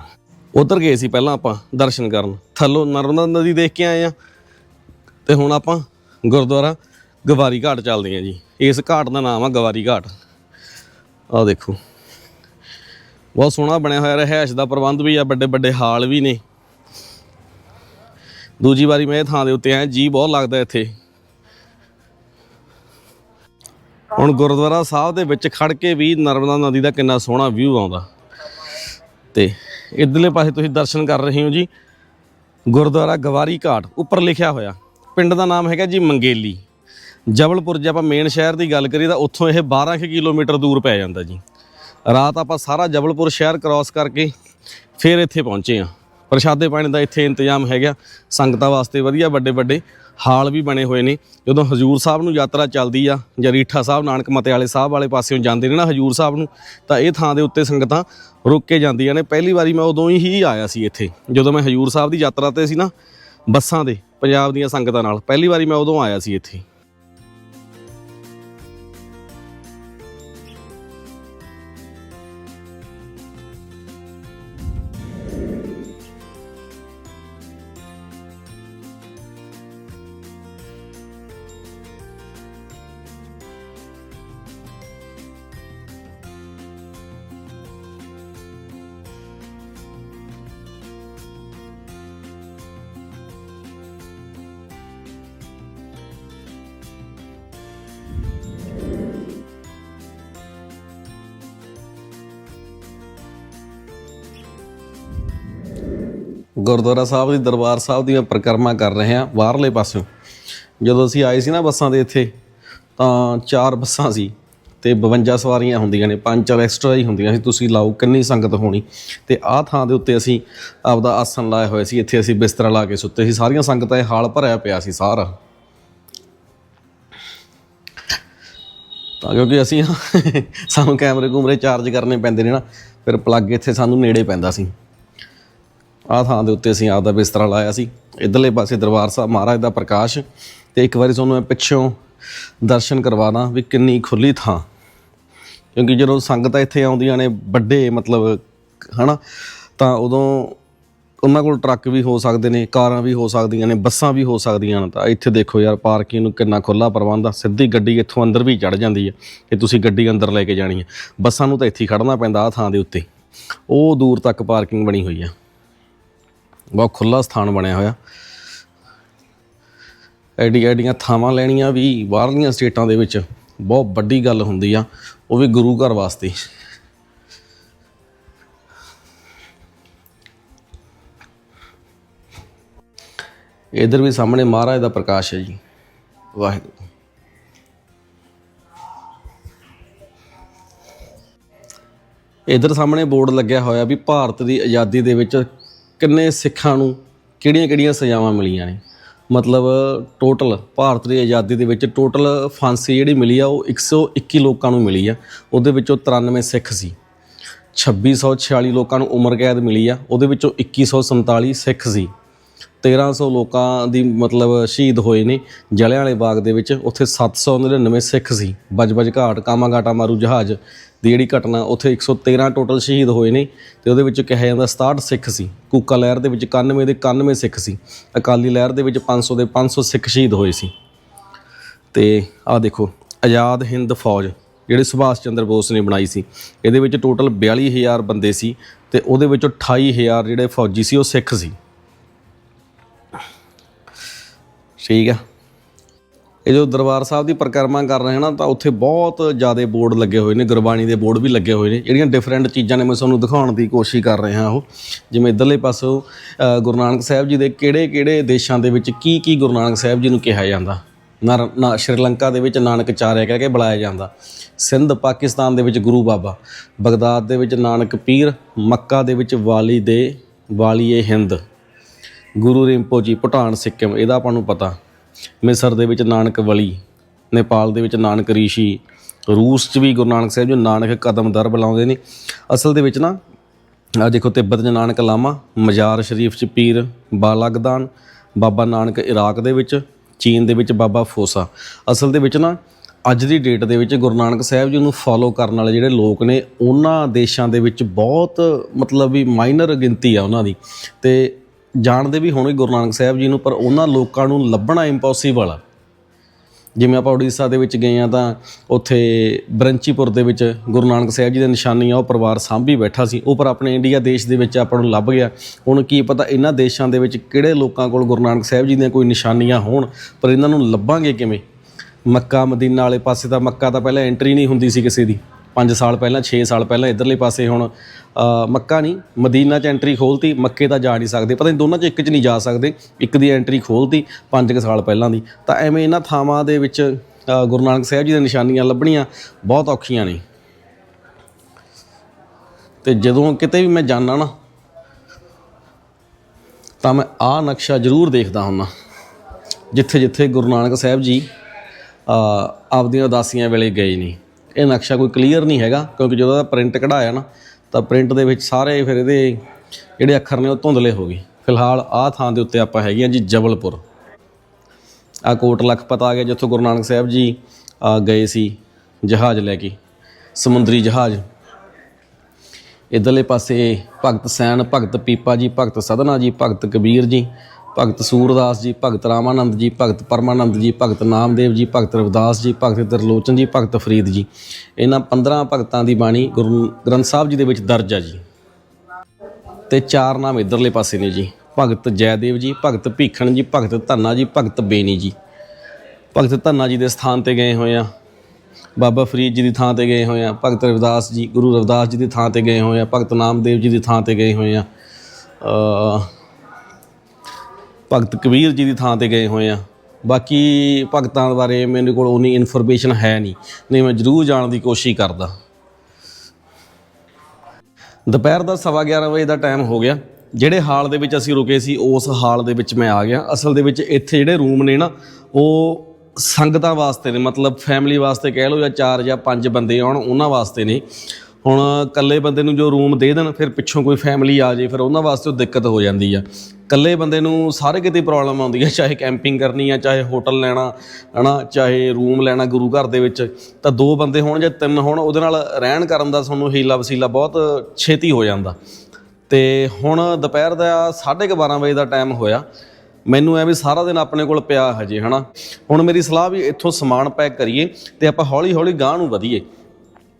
ਉਧਰ ਗਏ ਸੀ ਪਹਿਲਾਂ ਆਪਾਂ ਦਰਸ਼ਨ ਕਰਨ। ਥੱਲੋਂ ਨਰਮਦਾ ਨਦੀ ਦੇਖ ਕੇ ਆਏ ਆ ਤੇ ਹੁਣ ਆਪਾਂ ਗੁਰਦੁਆਰਾ ਗਵਾਰੀ ਘਾਟ ਚੱਲਦੇ ਆ ਜੀ। ਇਸ ਘਾਟ ਦਾ ਨਾਮ ਆ ਗਵਾਰੀ ਘਾਟ। ਆਹ ਦੇਖੋ। ਬਹੁਤ ਸੋਹਣਾ ਬਣਿਆ ਹੋਇਆ ਰਹਿائش ਦਾ ਪ੍ਰਬੰਧ ਵੀ ਆ, ਵੱਡੇ ਵੱਡੇ ਹਾਲ ਵੀ ਨੇ। ਦੂਜੀ ਵਾਰੀ ਮੈਂ ਇਹ ਥਾਂ ਦੇ ਉੱਤੇ ਆਇਆ ਜੀ ਬਹੁਤ ਲੱਗਦਾ ਇੱਥੇ। ਹੁਣ ਗੁਰਦੁਆਰਾ ਸਾਹਿਬ ਦੇ ਵਿੱਚ ਖੜ ਕੇ ਵੀ ਨਰਮਦਾ ਨਦੀ ਦਾ ਕਿੰਨਾ ਸੋਹਣਾ ਵਿਊ ਆਉਂਦਾ। ਤੇ ਇਧਰਲੇ ਪਾਸੇ ਤੁਸੀਂ ਦਰਸ਼ਨ ਕਰ ਰਹੇ ਹੋ ਜੀ। ਗੁਰਦੁਆਰਾ ਗਵਾਰੀ ਘਾਟ, ਉੱਪਰ ਲਿਖਿਆ ਹੋਇਆ। ਪਿੰਡ ਦਾ ਨਾਮ ਹੈਗਾ ਜੀ ਮੰਗੇਲੀ। ਜਬਲਪੁਰ ਜੇ ਆਪਾਂ ਮੇਨ ਸ਼ਹਿਰ ਦੀ ਗੱਲ ਕਰੀਏ ਤਾਂ ਉੱਥੋਂ ਇਹ 12 ਕੁ ਕਿਲੋਮੀਟਰ ਦੂਰ ਪੈ ਜਾਂਦਾ ਜੀ। ਰਾਤ ਆਪਾਂ ਸਾਰਾ ਜਬਲਪੁਰ ਸ਼ਹਿਰ ਕ੍ਰਾਸ ਕਰਕੇ ਫਿਰ ਇੱਥੇ ਪਹੁੰਚੇ ਆ ਪ੍ਰਸ਼ਾਦੇ ਪਾਣੀ ਦਾ ਇੱਥੇ ਇੰਤਜ਼ਾਮ ਹੈਗਾ। ਸੰਗਤਾਂ ਵਾਸਤੇ ਵਧੀਆ ਵੱਡੇ ਵੱਡੇ ਹਾਲ ਵੀ ਬਣੇ ਹੋਏ ਨੇ। ਜਦੋਂ ਹਜੂਰ ਸਾਹਿਬ ਨੂੰ ਯਾਤਰਾ ਚੱਲਦੀ ਆ ਜਾਂ ਰੀਠਾ ਸਾਹਿਬ, ਨਾਨਕ ਮਤੇ ਵਾਲੇ ਸਾਹਿਬ ਵਾਲੇ ਪਾਸਿਓਂ ਜਾਂਦੇ ਨੇ ਨਾ ਹਜੂਰ ਸਾਹਿਬ ਨੂੰ, ਤਾਂ ਇਹ ਥਾਂ ਦੇ ਉੱਤੇ ਸੰਗਤਾਂ ਰੁਕ ਕੇ ਜਾਂਦੀਆਂ ਨੇ। ਪਹਿਲੀ ਵਾਰੀ ਮੈਂ ਉਦੋਂ ਹੀ ਆਇਆ ਸੀ ਇੱਥੇ। ਜਦੋਂ ਮੈਂ ਹਜੂਰ ਸਾਹਿਬ ਦੀ ਯਾਤਰਾ ਤੇ ਸੀ ਨਾ, ਬੱਸਾਂ ਦੇ, ਪੰਜਾਬ ਦੀਆਂ ਸੰਗਤਾਂ ਨਾਲ, ਪਹਿਲੀ ਵਾਰੀ ਮੈਂ ਉਦੋਂ ਆਇਆ ਸੀ ਇੱਥੇ। ਗੁਰਦੁਆਰਾ ਸਾਹਿਬ ਦੀ ਦਰਬਾਰ ਸਾਹਿਬ ਦੀਆਂ ਪਰਿਕਰਮਾ ਕਰ ਰਹੇ ਹਾਂ ਬਾਹਰਲੇ ਪਾਸਿਓਂ। ਜਦੋਂ ਅਸੀਂ ਆਏ ਸੀ ਨਾ ਬੱਸਾਂ ਦੇ ਇੱਥੇ, ਤਾਂ ਚਾਰ ਬੱਸਾਂ ਸੀ ਤੇ 52 ਸਵਾਰੀਆਂ ਹੁੰਦੀਆਂ ਨੇ, ਪੰਜ ਚਾਰ ਐਕਸਟਰਾ ਹੀ ਹੁੰਦੀਆਂ ਸੀ। ਤੁਸੀਂ ਲਾਓ, ਕਿੰਨੀ ਸੰਗਤ ਹੋਣੀ। ਤੇ ਆਹ ਥਾਂ ਦੇ ਉੱਤੇ ਅਸੀਂ ਆਪਦਾ ਆਸਣ ਲਾਇਆ ਹੋਇਆ ਸੀ। ਇੱਥੇ ਅਸੀਂ ਬਿਸਤਰਾ ਲਾ ਕੇ ਸੁੱਤੇ ਸੀ। ਸਾਰੀਆਂ ਸੰਗਤਾਂ ਇਹ ਹਾਲ ਭਰਿਆ ਪਿਆ ਸੀ ਸਾਰਾ। ਤਾਂ ਕਿਉਂਕਿ ਅਸੀਂ ਸਾਨੂੰ ਕੈਮਰੇ ਕੂਮਰੇ ਚਾਰਜ ਕਰਨੇ ਪੈਂਦੇ ਨੇ ਨਾ, ਫਿਰ ਪਲੱਗ ਇੱਥੇ ਸਾਨੂੰ ਨੇੜੇ ਪੈਂਦਾ ਸੀ। ਆਹ ਥਾਂ ਦੇ ਉੱਤੇ ਅਸੀਂ ਆਪਦਾ ਬਿਸਤਰਾ ਲਾਇਆ ਸੀ। ਇਧਰਲੇ ਪਾਸੇ ਦਰਬਾਰ ਸਾਹਿਬ ਮਹਾਰਾਜ ਦਾ ਪ੍ਰਕਾਸ਼ ਤੇ ਇੱਕ ਵਾਰੀ ਤੁਹਾਨੂੰ ਮੈਂ ਪਿੱਛੋਂ ਦਰਸ਼ਨ ਕਰਵਾਣਾ ਵੀ ਕਿੰਨੀ ਖੁੱਲੀ ਥਾਂ। ਕਿਉਂਕਿ ਜਦੋਂ ਸੰਗਤਾਂ ਇੱਥੇ ਆਉਂਦੀਆਂ ਨੇ ਵੱਡੇ ਮਤਲਬ, ਹਨਾ, ਤਾਂ ਉਦੋਂ ਉਹਨਾਂ ਕੋਲ ਟਰੱਕ ਵੀ ਹੋ ਸਕਦੇ ਨੇ, ਕਾਰਾਂ ਵੀ ਹੋ ਸਕਦੀਆਂ ਨੇ, ਬੱਸਾਂ ਵੀ ਹੋ ਸਕਦੀਆਂ ਨੇ। ਤਾਂ ਇੱਥੇ ਦੇਖੋ ਯਾਰ, ਪਾਰਕਿੰਗ ਨੂੰ ਕਿੰਨਾ ਖੁੱਲਾ ਪ੍ਰਬੰਧ ਆ। ਸਿੱਧੀ ਗੱਡੀ ਇੱਥੋਂ ਅੰਦਰ ਵੀ ਚੜ ਜਾਂਦੀ ਹੈ ਕਿ ਤੁਸੀਂ ਗੱਡੀ ਅੰਦਰ ਲੈ ਕੇ ਜਾਣੀ ਹੈ ਬੱਸਾਂ ਨੂੰ ਤਾਂ ਇੱਥੇ ਹੀ ਖੜਨਾ ਪੈਂਦਾ ਆ ਥਾਂ ਦੇ ਉੱਤੇ। ਉਹ ਦੂਰ ਤੱਕ ਪਾਰਕਿੰਗ ਬਣੀ ਹੋਈ ਆ। ਬਹੁਤ ਖੁੱਲਾ ਸਥਾਨ ਬਣਿਆ ਹੋਇਆ। ਐਡੀ ਐਡੀਆਂ ਥਾਵਾਂ ਲੈਣੀਆਂ ਵੀ ਬਾਹਰਲੀਆਂ ਸਟੇਟਾਂ ਦੇ ਵਿੱਚ ਬਹੁਤ ਵੱਡੀ ਗੱਲ ਹੁੰਦੀ ਆ, ਉਹ ਵੀ ਗੁਰੂ ਘਰ ਵਾਸਤੇ। ਇਧਰ ਵੀ ਸਾਹਮਣੇ ਮਹਾਰਾਜ ਦਾ ਪ੍ਰਕਾਸ਼ ਹੈ ਜੀ। ਵਾਹਿਗੁਰੂ। ਇਧਰ ਸਾਹਮਣੇ ਬੋਰਡ ਲੱਗਿਆ ਹੋਇਆ ਵੀ ਭਾਰਤ ਦੀ ਆਜ਼ਾਦੀ ਦੇ ਵਿੱਚ ਕਿੰਨੇ ਸਿੱਖਾਂ ਨੂੰ ਕਿਹੜੀਆਂ-ਕਿਹੜੀਆਂ ਸਜ਼ਾਵਾਂ ਮਿਲੀਆਂ ਨੇ? ਮਤਲਬ ਟੋਟਲ ਭਾਰਤ ਦੀ ਆਜ਼ਾਦੀ ਦੇ ਵਿੱਚ ਟੋਟਲ ਫਾਂਸੀ ਜਿਹੜੀ ਮਿਲੀ ਆ, ਉਹ 121 ਲੋਕਾਂ ਨੂੰ ਮਿਲੀ ਆ। ਉਹਦੇ ਵਿੱਚੋਂ 93 ਸਿੱਖ ਸੀ। 2646 ਲੋਕਾਂ ਨੂੰ ਉਮਰ ਕੈਦ ਮਿਲੀ ਆ। ਉਹਦੇ ਵਿੱਚੋਂ 2147 ਸਿੱਖ ਸੀ। 1300 ਲੋਕਾਂ ਦੀ ਮਤਲਬ ਸ਼ਹੀਦ ਹੋਏ ਨੇ। ਜਲਿਆਂ ਵਾਲੇ ਬਾਗ ਦੇ ਵਿੱਚ ਉੱਥੇ 799 ਸਿੱਖ ਸੀ। ਬਜਬਜ ਘਾਟ ਕਾਮਾਗਾਟਾ ਮਾਰੂ ਜਹਾਜ਼ ਦੀ ਜਿਹੜੀ ਘਟਨਾ, ਉੱਥੇ 113 ਟੋਟਲ ਸ਼ਹੀਦ ਹੋਏ ਨੇ ਤੇ ਉਹਦੇ ਵਿੱਚ ਕਿਹਾ ਜਾਂਦਾ 67 ਸਿੱਖ ਸੀ। ਕੂਕਾ ਲਹਿਰ ਦੇ ਵਿੱਚ 91 ਦੇ 91 ਸਿੱਖ ਸੀ। ਅਕਾਲੀ ਲਹਿਰ ਦੇ ਵਿੱਚ 500 ਦੇ 500 ਸਿੱਖ ਸ਼ਹੀਦ ਹੋਏ ਸੀ। ਤੇ ਆਹ ਦੇਖੋ, ਆਜ਼ਾਦ ਹਿੰਦ ਫੌਜ, ਜਿਹੜੇ ਸੁਭਾਸ਼ ਚੰਦਰ ਬੋਸ ਨੇ ਬਣਾਈ ਸੀ, ਇਹਦੇ ਵਿੱਚ ਟੋਟਲ 42000 ਬੰਦੇ ਸੀ ਤੇ ਉਹਦੇ ਵਿੱਚੋਂ 28000 ਜਿਹੜੇ ਫੌਜੀ ਸੀ ਉਹ ਸਿੱਖ ਸੀ। ਠੀਕ ਆ। ਇਹ ਜੋ ਦਰਬਾਰ ਸਾਹਿਬ ਦੀ ਪਰਿਕਰਮਾ ਕਰ ਰਹੇ ਹਾਂ ਨਾ, ਤਾਂ ਉੱਥੇ ਬਹੁਤ ਜ਼ਿਆਦਾ ਬੋਰਡ ਲੱਗੇ ਹੋਏ ਨੇ, ਗੁਰਬਾਣੀ ਦੇ ਬੋਰਡ ਵੀ ਲੱਗੇ ਹੋਏ ਨੇ, ਜਿਹੜੀਆਂ ਡਿਫਰੈਂਟ ਚੀਜ਼ਾਂ ਨੇ, ਮੈਂ ਤੁਹਾਨੂੰ ਦਿਖਾਉਣ ਦੀ ਕੋਸ਼ਿਸ਼ ਕਰ ਰਿਹਾ ਉਹ। ਜਿਵੇਂ ਇਧਰਲੇ ਪਾਸੋਂ ਗੁਰੂ ਨਾਨਕ ਸਾਹਿਬ ਜੀ ਦੇ ਕਿਹੜੇ-ਕਿਹੜੇ ਦੇਸ਼ਾਂ ਦੇ ਵਿੱਚ ਕੀ ਕੀ ਗੁਰੂ ਨਾਨਕ ਸਾਹਿਬ ਜੀ ਨੂੰ ਕਿਹਾ ਜਾਂਦਾ? ਨਰ, ਨਾ, ਸ਼੍ਰੀਲੰਕਾ ਦੇ ਵਿੱਚ ਨਾਨਕ ਚਾਰਿਆ ਕਹਿ ਕੇ ਬੁਲਾਇਆ ਜਾਂਦਾ। ਸਿੰਧ ਪਾਕਿਸਤਾਨ ਦੇ ਵਿੱਚ ਗੁਰੂ ਬਾਬਾ, ਬਗਦਾਦ ਦੇ ਵਿੱਚ ਨਾਨਕ ਪੀਰ, ਮੱਕਾ ਦੇ ਵਿੱਚ ਵਾਲੀ ਦੇ ਵਾਲੀਏ ਹਿੰਦ। ਗੁਰੂ ਰਿੰਪੋ ਜੀ, ਭੂਟਾਨ, ਸਿੱਕਮ, ਇਹਦਾ ਆਪਾਂ ਨੂੰ ਪਤਾ। ਮਿਸਰ ਦੇ ਵਿੱਚ ਨਾਨਕ ਵਲੀ, ਨੇਪਾਲ ਦੇ ਵਿੱਚ ਨਾਨਕ ਰਿਸ਼ੀ, ਰੂਸ 'ਚ ਵੀ ਗੁਰੂ ਨਾਨਕ ਸਾਹਿਬ ਜੀ ਨਾਨਕ ਕਦਮ ਦਰ ਬੁਲਾਉਂਦੇ ਨੇ। ਅਸਲ ਦੇ ਵਿੱਚ ਨਾ ਆ ਦੇਖੋ ਤਿੱਬਤ 'ਚ ਨਾਨਕ ਲਾਮਾ, ਮਜ਼ਾਰ ਸ਼ਰੀਫ 'ਚ ਪੀਰ ਬਾਲਗਦਾਨ, ਬਾਬਾ ਨਾਨਕ ਇਰਾਕ ਦੇ ਵਿੱਚ, ਚੀਨ ਦੇ ਵਿੱਚ ਬਾਬਾ ਫੋਸਾ। ਅਸਲ ਦੇ ਵਿੱਚ ਨਾ, ਅੱਜ ਦੀ ਡੇਟ ਦੇ ਵਿੱਚ ਗੁਰੂ ਨਾਨਕ ਸਾਹਿਬ ਜੀ ਨੂੰ ਫੋਲੋ ਕਰਨ ਵਾਲੇ ਜਿਹੜੇ ਲੋਕ ਨੇ, ਉਹਨਾਂ ਦੇਸ਼ਾਂ ਦੇ ਵਿੱਚ ਬਹੁਤ ਮਤਲਬ ਵੀ ਮਾਈਨਰ ਗਿਣਤੀ ਆ ਉਹਨਾਂ ਦੀ। ਤੇ ਜਾਣਦੇ ਵੀ ਹੋਣੇ ਗੁਰੂ ਨਾਨਕ ਸਾਹਿਬ ਜੀ ਨੂੰ, ਪਰ ਉਹਨਾਂ ਲੋਕਾਂ ਨੂੰ ਲੱਭਣਾ ਇੰਪੋਸੀਬਲ ਆ। ਜਿਵੇਂ ਆਪਾਂ ਉੜੀਸਾ ਦੇ ਵਿੱਚ ਗਏ ਆ ਤਾਂ ਉੱਥੇ ਬਰੰਚੀਪੁਰ ਦੇ ਵਿੱਚ ਗੁਰੂ ਨਾਨਕ ਸਾਹਿਬ ਜੀ ਦੀ ਨਿਸ਼ਾਨੀਆਂ ਉਹ ਪਰਿਵਾਰ ਸਾਂਭੀ ਬੈਠਾ ਸੀ। ਉਹ ਪਰ ਆਪਣੇ ਇੰਡੀਆ ਦੇਸ਼ ਦੇ ਵਿੱਚ ਆਪਾਂ ਨੂੰ ਲੱਭ ਗਿਆ। ਹੁਣ ਕੀ ਪਤਾ ਇਹਨਾਂ ਦੇਸ਼ਾਂ ਦੇ ਵਿੱਚ ਕਿਹੜੇ ਲੋਕਾਂ ਕੋਲ ਗੁਰੂ ਨਾਨਕ ਸਾਹਿਬ ਜੀ ਦੀਆਂ ਕੋਈ ਨਿਸ਼ਾਨੀਆਂ ਹੋਣ, ਪਰ ਇਹਨਾਂ ਨੂੰ ਲੱਭਾਂਗੇ ਕਿਵੇਂ? ਮੱਕਾ, ਮਦੀਨਾ ਵਾਲੇ ਪਾਸੇ ਤਾਂ ਮੱਕਾ ਤਾਂ ਪਹਿਲਾਂ ਐਂਟਰੀ ਨਹੀਂ ਹੁੰਦੀ ਸੀ ਕਿਸੇ ਦੀ। 5 ਸਾਲ ਪਹਿਲਾਂ 6 ਸਾਲ ਪਹਿਲਾਂ ਇਧਰਲੇ ਪਾਸੇ ਹੁਣ ਮੱਕਾ ਨਹੀਂ, ਮਦੀਨਾ 'ਚ ਐਂਟਰੀ ਖੋਲਤੀ, ਮੱਕੇ ਤਾਂ ਜਾ ਨਹੀਂ ਸਕਦੇ। ਪਤਾ ਨਹੀਂ ਦੋਨਾਂ 'ਚ ਇੱਕ 'ਚ ਨਹੀਂ ਜਾ ਸਕਦੇ, ਇੱਕ ਦੀ ਐਂਟਰੀ ਖੋਲਤੀ 5 ਸਾਲ ਪਹਿਲਾਂ ਦੀ। ਤਾਂ ਐਵੇਂ ਇਹਨਾਂ ਥਾਵਾਂ ਦੇ ਵਿੱਚ ਗੁਰੂ ਨਾਨਕ ਸਾਹਿਬ ਜੀ ਦੀਆਂ ਨਿਸ਼ਾਨੀਆਂ ਲੱਭਣੀਆਂ ਬਹੁਤ ਔਖੀਆਂ ਨੇ। ਤੇ ਜਦੋਂ ਕਿਤੇ ਵੀ ਮੈਂ ਜਾਣਾ ਨਾ, ਤਾਂ ਮੈਂ ਆਹ ਨਕਸ਼ਾ ਜ਼ਰੂਰ ਦੇਖਦਾ ਹੁੰਨਾ ਜਿੱਥੇ ਜਿੱਥੇ ਗੁਰੂ ਨਾਨਕ ਸਾਹਿਬ ਜੀ ਆਪਦੀਆਂ ਉਦਾਸੀਆਂ ਵੇਲੇ ਗਏ ਨੇ। ਇਹ ਨਕਸ਼ਾ ਕੋਈ ਕਲੀਅਰ ਨਹੀਂ ਹੈਗਾ, ਕਿਉਂਕਿ ਜਦੋਂ ਦਾ ਪ੍ਰਿੰਟ ਕਢਾਇਆ ਨਾ, ਤਾਂ ਪ੍ਰਿੰਟ ਦੇ ਵਿੱਚ ਸਾਰੇ ਫਿਰ ਇਹਦੇ ਜਿਹੜੇ ਅੱਖਰ ਨੇ ਉਹ ਧੁੰਦਲੇ ਹੋ ਗਏ। ਫਿਲਹਾਲ ਆਹ ਥਾਂ ਦੇ ਉੱਤੇ ਆਪਾਂ ਹੈਗੇ ਆ ਜੀ ਜਬਲਪੁਰ। ਆ ਕੋਟ ਲਖਪਤ ਆ ਗਿਆ ਜਿੱਥੋਂ ਗੁਰੂ ਨਾਨਕ ਸਾਹਿਬ ਜੀ ਗਏ ਸੀ ਜਹਾਜ਼ ਲੈ ਕੇ, ਸਮੁੰਦਰੀ ਜਹਾਜ਼। ਇਧਰਲੇ ਪਾਸੇ ਭਗਤ ਸੈਨ, ਭਗਤ ਪੀਪਾ ਜੀ, ਭਗਤ ਸਦਨਾ ਜੀ, ਭਗਤ ਕਬੀਰ ਜੀ ਭਗਤ ਸੂਰਦਾਸ ਜੀ, ਭਗਤ ਰਾਮਾਨੰਦ ਜੀ, ਭਗਤ ਪਰਮਾਨੰਦ ਜੀ, ਭਗਤ ਨਾਮਦੇਵ ਜੀ, ਭਗਤ ਰਵਿਦਾਸ ਜੀ, ਭਗਤ ਤਰਲੋਚਨ ਜੀ, ਭਗਤ ਫਰੀਦ ਜੀ। ਇਹਨਾਂ 15 ਭਗਤਾਂ ਦੀ ਬਾਣੀ ਗੁਰੂ ਗ੍ਰੰਥ ਸਾਹਿਬ ਜੀ ਦੇ ਵਿੱਚ ਦਰਜ ਹੈ ਜੀ। ਤੇ ਚਾਰ ਨਾਮ ਇਧਰਲੇ ਪਾਸੇ ਨੇ ਜੀ। ਭਗਤ ਜੈਦੇਵ ਜੀ, ਭਗਤ ਭੀਖਣ ਜੀ, ਭਗਤ ਧੰਨਾ ਜੀ, ਭਗਤ ਬੇਨੀ ਜੀ। ਭਗਤ ਧੰਨਾ ਜੀ ਦੇ ਸਥਾਨ ਤੇ ਗਏ ਹੋਏ ਆ। ਬਾਬਾ ਫਰੀਦ ਜੀ ਦੀ ਥਾਂ ਤੇ ਗਏ ਹੋਏ ਆ। ਭਗਤ ਰਵਿਦਾਸ ਜੀ, ਗੁਰੂ ਰਵਿਦਾਸ ਜੀ ਦੀ ਥਾਂ ਤੇ ਗਏ ਹੋਏ ਆ। ਭਗਤ ਨਾਮਦੇਵ ਜੀ ਦੀ ਥਾਂ ਤੇ ਗਏ ਹੋਏ ਆ। ਭਗਤ ਕਬੀਰ ਜੀ ਦੀ ਥਾਂ ਤੇ ਗਏ ਹੋਏ ਆ। ਬਾਕੀ ਭਗਤਾਂ ਬਾਰੇ ਮੇਰੇ ਕੋਲ ਉਨੀ ਇਨਫੋਰਮੇਸ਼ਨ ਹੈ ਨਹੀਂ। ਨਹੀਂ, ਮੈਂ ਜ਼ਰੂਰ ਜਾਣ ਦੀ ਕੋਸ਼ਿਸ਼ ਕਰਦਾ। ਦੁਪਹਿਰ ਦਾ ਸਵਾ 11 ਵਜੇ ਦਾ ਟਾਈਮ ਹੋ ਗਿਆ। ਜਿਹੜੇ ਹਾਲ ਦੇ ਵਿੱਚ ਅਸੀਂ ਰੁਕੇ ਸੀ, ਉਸ ਹਾਲ ਦੇ ਵਿੱਚ ਮੈਂ ਆ ਗਿਆ। ਅਸਲ ਦੇ ਵਿੱਚ ਇੱਥੇ ਜਿਹੜੇ ਰੂਮ ਨੇ ਨਾ, ਉਹ ਸੰਗਤਾਂ ਵਾਸਤੇ ਨੇ, ਮਤਲਬ ਫੈਮਿਲੀ ਵਾਸਤੇ ਕਹਿ ਲਓ ਜਾਂ ਚਾਰ ਜਾਂ ਪੰਜ ਬੰਦੇ ਆਉਣ, ਉਹਨਾਂ ਵਾਸਤੇ ਨੇ। ਹੁਣ ਇਕੱਲੇ ਬੰਦੇ ਨੂੰ ਜੋ ਰੂਮ ਦੇ ਦੇਣ, ਫਿਰ ਪਿੱਛੋਂ ਕੋਈ ਫੈਮਿਲੀ ਆ ਜੇ, ਫਿਰ ਉਹਨਾਂ ਵਾਸਤੇ ਉਹ ਦਿੱਕਤ ਹੋ ਜਾਂਦੀ ਆ। ਇਕੱਲੇ ਬੰਦੇ ਨੂੰ ਸਾਰੇ ਕਿਤੇ ਪ੍ਰੋਬਲਮ ਆਉਂਦੀ ਹੈ ਚਾਹੇ ਕੈਂਪਿੰਗ ਕਰਨੀ ਆ, ਚਾਹੇ ਹੋਟਲ ਲੈਣਾ, ਹਨਾ, ਚਾਹੇ ਰੂਮ ਲੈਣਾ ਗੁਰੂ ਘਰ ਦੇ ਵਿੱਚ। ਤਾਂ ਦੋ ਬੰਦੇ ਹੋਣ ਜਾਂ ਤਿੰਨ ਹੋਣ, ਉਹਦੇ ਨਾਲ ਰਹਿਣ ਕਰਨ ਦਾ ਤੁਹਾਨੂੰ ਹੀਲਾ ਵਸੀਲਾ ਬਹੁਤ ਛੇਤੀ ਹੋ ਜਾਂਦਾ। ਤੇ ਹੁਣ ਦੁਪਹਿਰ ਦਾ 12:30 ਵਜੇ ਦਾ ਟਾਈਮ ਹੋਇਆ। ਮੈਨੂੰ ਐ ਵੀ ਸਾਰਾ ਦਿਨ ਆਪਣੇ ਕੋਲ ਪਿਆ ਹਜੇ, ਹਨਾ। ਹੁਣ ਮੇਰੀ ਸਲਾਹ ਵੀ ਇੱਥੋਂ ਸਮਾਨ ਪੈਕ ਕਰੀਏ ਤੇ ਆਪਾਂ ਹੌਲੀ ਹੌਲੀ ਗਾਂਹ ਨੂੰ ਵਧੀਏ।